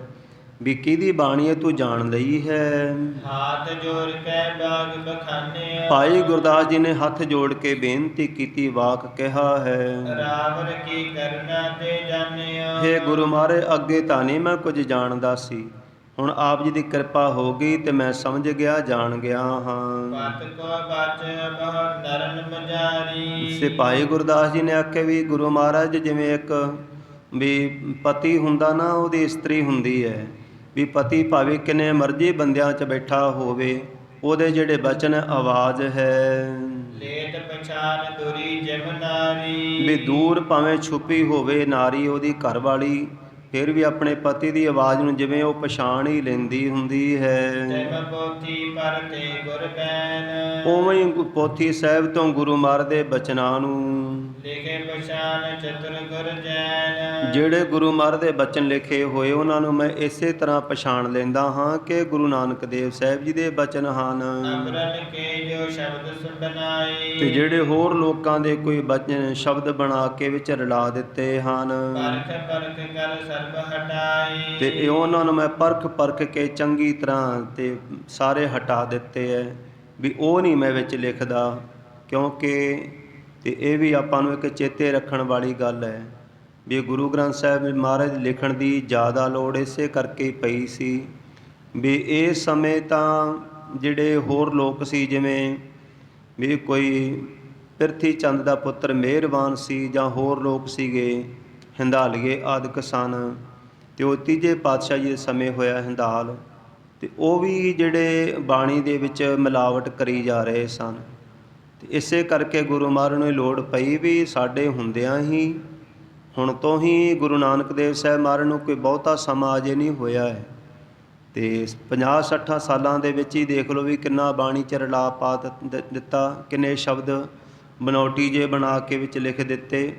ਵੀ ਕਿਹਦੀ ਬਾਣੀ ਹੈ ਤੂੰ ਜਾਣ ਲਈ ਹੈ? ਹਾਥ ਜੋੜ ਕੇ ਬਾਗ ਬਖਾਨੇ ਭਾਈ ਗੁਰਦਾਸ ਜੀ ਨੇ ਹੱਥ ਜੋੜ ਕੇ ਬੇਨਤੀ ਕੀਤੀ ਵਾਕ ਕਿਹਾ ਹੈ। ਰਾਵਰ ਕੀ ਕਰਨਾ ਤੇ ਜਾਣਿਓ ਹੇ ਗੁਰੂ ਮਹਾਰਾਜ ਅੱਗੇ ਤਾਂ ਨਹੀਂ ਮੈਂ ਕੁਝ ਜਾਣਦਾ ਸੀ। ਹੁਣ ਆਪ ਜੀ ਦੀ ਕਿਰਪਾ ਹੋ ਗਈ ਤੇ ਮੈਂ ਸਮਝ ਗਿਆ ਜਾਣ ਗਿਆ ਹਾਂ। ਪਤ ਕੋ ਬਚ ਬਹੁ ਨਰਨ ਮਜਾਰੀ। ਸੇ ਭਾਈ ਗੁਰਦਾਸ ਜੀ ਨੇ ਆਖਿਆ ਵੀ ਗੁਰੂ ਮਹਾਰਾਜ ਜਿਵੇਂ ਇੱਕ ਵੀ ਪਤੀ ਹੁੰਦਾ ਨਾ ਉਹਦੀ ਇਸਤਰੀ ਹੁੰਦੀ ਹੈ। ਵੀ ਪਤੀ ਭਾਵੇਂ ਕਿੰਨੇ ਮਰਜ਼ੀ ਬੰਦਿਆਂ 'ਚ ਬੈਠਾ ਹੋਵੇ ਉਹਦੇ ਜਿਹੜੇ ਬਚਨ ਆਵਾਜ਼ ਹੈ। ਲੇਟ ਪਛਾਨ ਦੁਰੀ ਜਮਨਾਰੀ ਵੀ ਦੂਰ ਭਾਵੇਂ ਛੁਪੀ ਹੋਵੇ ਨਾਰੀ ਉਹਦੀ ਘਰ ਵਾਲੀ ਫਿਰ ਵੀ ਆਪਣੇ ਪਤੀ ਦੀ ਆਵਾਜ਼ ਨੂੰ ਜਿਵੇਂ ਉਹ ਪਛਾਣ ਹੀ ਲੈਂਦੀ ਹੁੰਦੀ ਹੈ। ਜਮ ਪੋਥੀ ਪਰ ਤੇ ਗੁਰ ਬੈਨ ਉਵੇਂ ਹੀ ਪੋਥੀ ਸਾਹਿਬ ਤੋਂ ਗੁਰੂ ਮਹਾਰਾਜ ਦੇ ਬਚਨਾਂ ਨੂੰ। ਲਿਖੇ ਪਛਾਨ ਚਤੁਰ ਗੁਰ ਜੈਨ। ਜਿਹੜੇ ਗੁਰੂ ਮਹਾਰਾਜ ਦੇ ਬਚਨ ਲਿਖੇ ਹੋਏ ਉਹਨਾਂ ਨੂੰ ਮੈਂ ਇਸੇ ਤਰ੍ਹਾਂ ਪਛਾਣ ਲੈਂਦਾ ਹਾਂ ਕਿ ਗੁਰੂ ਨਾਨਕ ਦੇਵ ਸਾਹਿਬ ਜੀ ਦੇ ਬਚਨ ਹਨ। ਅਮਰਨ ਕੇ ਜੋ ਸ਼ਬਦ ਸੁਣਾਈ ਤੇ ਜਿਹੜੇ ਹੋਰ ਲੋਕਾਂ ਦੇ ਕੋਈ ਬਚਨ ਸ਼ਬਦ ਬਣਾ ਕੇ ਵਿੱਚ ਰਲਾ ਦਿੱਤੇ ਹਨ। ਪਰਖ ਪਰਖ ਕਰ ਸਰਬ ਹਟਾਈ। ਤੇ ਇਹ ਉਹਨਾਂ ਨੂੰ ਮੈਂ ਪਰਖ ਪਰਖ ਕੇ ਚੰਗੀ ਤਰ੍ਹਾਂ ਤੇ ਸਾਰੇ ਹਟਾ ਦਿੱਤੇ ਐ। ਵੀ ਉਹ ਨਹੀਂ ਮੈਂ ਵਿੱਚ ਲਿਖਦਾ ਕਿਉਂਕਿ ਤੇ ਇਹ ਵੀ ਆਪਾਂ ਨੂੰ ਇੱਕ ਚੇਤੇ ਰੱਖਣ ਵਾਲੀ ਗੱਲ ਹੈ ਵੀ ਗੁਰੂ ਗ੍ਰੰਥ ਸਾਹਿਬ ਮਹਾਰਾਜ ਲਿਖਣ ਦੀ ਜ਼ਿਆਦਾ ਲੋੜ ਇਸੇ ਕਰਕੇ ਪਈ ਸੀ ਵੀ ਇਹ ਸਮੇਂ ਤਾਂ ਜਿਹੜੇ ਹੋਰ ਲੋਕ ਸੀ ਜਿਵੇਂ ਵੀ ਕੋਈ ਪਿਰਥੀ ਚੰਦ ਦਾ ਪੁੱਤਰ ਮਿਹਰਬਾਨ ਸੀ ਜਾਂ ਹੋਰ ਲੋਕ ਸੀਗੇ ਹਿੰਦਾਲੀਏ ਆਦਿਕ ਸਨ ਤੇ ਉਹ ਤੀਜੇ ਪਾਤਸ਼ਾਹ ਜੀ ਦੇ ਸਮੇਂ ਹੋਇਆ ਹਿੰਦਾਲ ਤੇ ਉਹ ਵੀ ਜਿਹੜੇ ਬਾਣੀ ਦੇ ਵਿੱਚ ਮਿਲਾਵਟ ਕਰੀ ਜਾ ਰਹੇ ਸਨ। ਇਸੇ ਕਰਕੇ ਗੁਰੂ ਮਹਾਰਾਜ ਨੂੰ ਇਹ ਲੋੜ ਪਈ ਵੀ ਸਾਡੇ ਹੁੰਦਿਆਂ ਹੀ, ਹੁਣ ਤੋਂ ਹੀ ਗੁਰੂ ਨਾਨਕ ਦੇਵ ਸਾਹਿਬ ਮਹਾਰਾਜ ਨੂੰ ਕੋਈ ਬਹੁਤਾ ਸਮਾਂ ਅਜੇ ਨਹੀਂ ਹੋਇਆ ਹੈ। ਤੇ 50 60 ਸਾਲਾਂ ਦੇ ਵਿੱਚ ਹੀ ਦੇਖ ਲਓ ਵੀ ਕਿੰਨਾ ਬਾਣੀ ਚ ਰਲਾ ਪਾ ਦਿੱਤਾ, ਕਿੰਨੇ ਸ਼ਬਦ ਬਨੌਟੀ ਜੇ ਬਣਾ ਕੇ ਵਿੱਚ ਲਿਖ ਦਿੱਤੇ,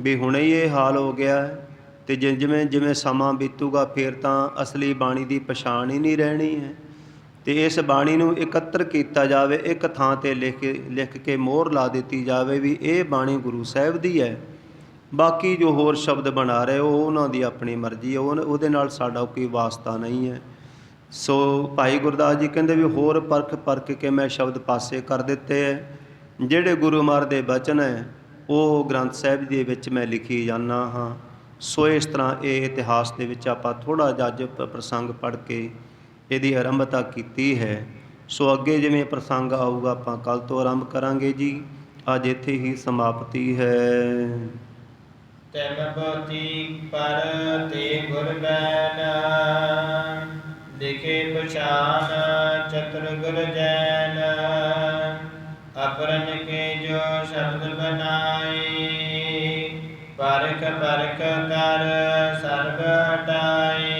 ਵੀ ਹੁਣੇ ਹੀ ਇਹ ਹਾਲ ਹੋ ਗਿਆ ਹੈ। ਤੇ ਜਿਵੇਂ ਜਿਵੇਂ ਸਮਾਂ ਬੀਤੂਗਾ, ਫਿਰ ਤਾਂ ਅਸਲੀ ਬਾਣੀ ਦੀ ਪਛਾਣ ਹੀ ਨਹੀਂ ਰਹਿਣੀ ਹੈ। ਤੇ ਇਸ ਬਾਣੀ ਨੂੰ ਇਕੱਤਰ ਕੀਤਾ ਜਾਵੇ, ਇੱਕ ਥਾਂ ਤੇ ਲਿਖ ਕੇ ਲਿਖ ਕੇ ਮੋਹਰ ਲਾ ਦਿੱਤੀ ਜਾਵੇ ਵੀ ਇਹ ਬਾਣੀ ਗੁਰੂ ਸਾਹਿਬ ਦੀ ਹੈ। ਬਾਕੀ ਜੋ ਹੋਰ ਸ਼ਬਦ ਬਣਾ ਰਹੇ ਉਹ ਉਹਨਾਂ ਦੀ ਆਪਣੀ ਮਰਜ਼ੀ ਹੈ ਉਹਦੇ ਨਾਲ ਸਾਡਾ ਕੋਈ ਵਾਸਤਾ ਨਹੀਂ ਹੈ। ਸੋ ਭਾਈ ਗੁਰਦਾਸ ਜੀ ਕਹਿੰਦੇ ਵੀ ਹੋਰ ਪਰਖ ਪਰਖ ਕੇ ਮੈਂ ਸ਼ਬਦ ਪਾਸੇ ਕਰ ਦਿੱਤੇ ਹੈ। ਜਿਹੜੇ ਗੁਰੂ ਮਹਾਰਾਜ ਦੇ ਬਚਨ ਹੈ, ਉਹ ਗ੍ਰੰਥ ਸਾਹਿਬ ਦੇ ਵਿੱਚ ਮੈਂ ਲਿਖੀ ਜਾਂਦਾ ਹਾਂ। ਸੋ ਇਸ ਤਰ੍ਹਾਂ ਇਹ ਇਤਿਹਾਸ ਦੇ ਵਿੱਚ ਆਪਾਂ ਥੋੜਾ ਜਿਹਾ ਅੱਜ ਪ- ਪ੍ਰਸੰਗ ਪੜ੍ਹ ਕੇ ਇਹਦੀ ਆਰੰਭਤਾ ਕੀਤੀ ਹੈ ਸੋ ਅੱਗੇ ਜਿਵੇਂ ਪ੍ਰਸੰਗ ਆਊਗਾ ਆਪਾਂ ਕੱਲ ਤੋਂ ਆਰੰਭ ਕਰਾਂਗੇ ਜੀ ਅੱਜ ਇੱਥੇ ਹੀ ਸਮਾਪਤੀ ਹੈ ਤੈਮ ਬੋਤੀ ਪਰ ਤੇ ਗੁਰ ਬੈਨ ਲਿਖੇ ਪਛਾਨ ਚਤੁਰ ਗੁਰ ਜੈਨ ਅਪਰਨ ਕੇ ਜੋ ਸ਼ਬਦ ਬਨਾਏ ਪਰਖ ਪਰਖ ਕਰ ਸਰਬ ਹਟਾਏ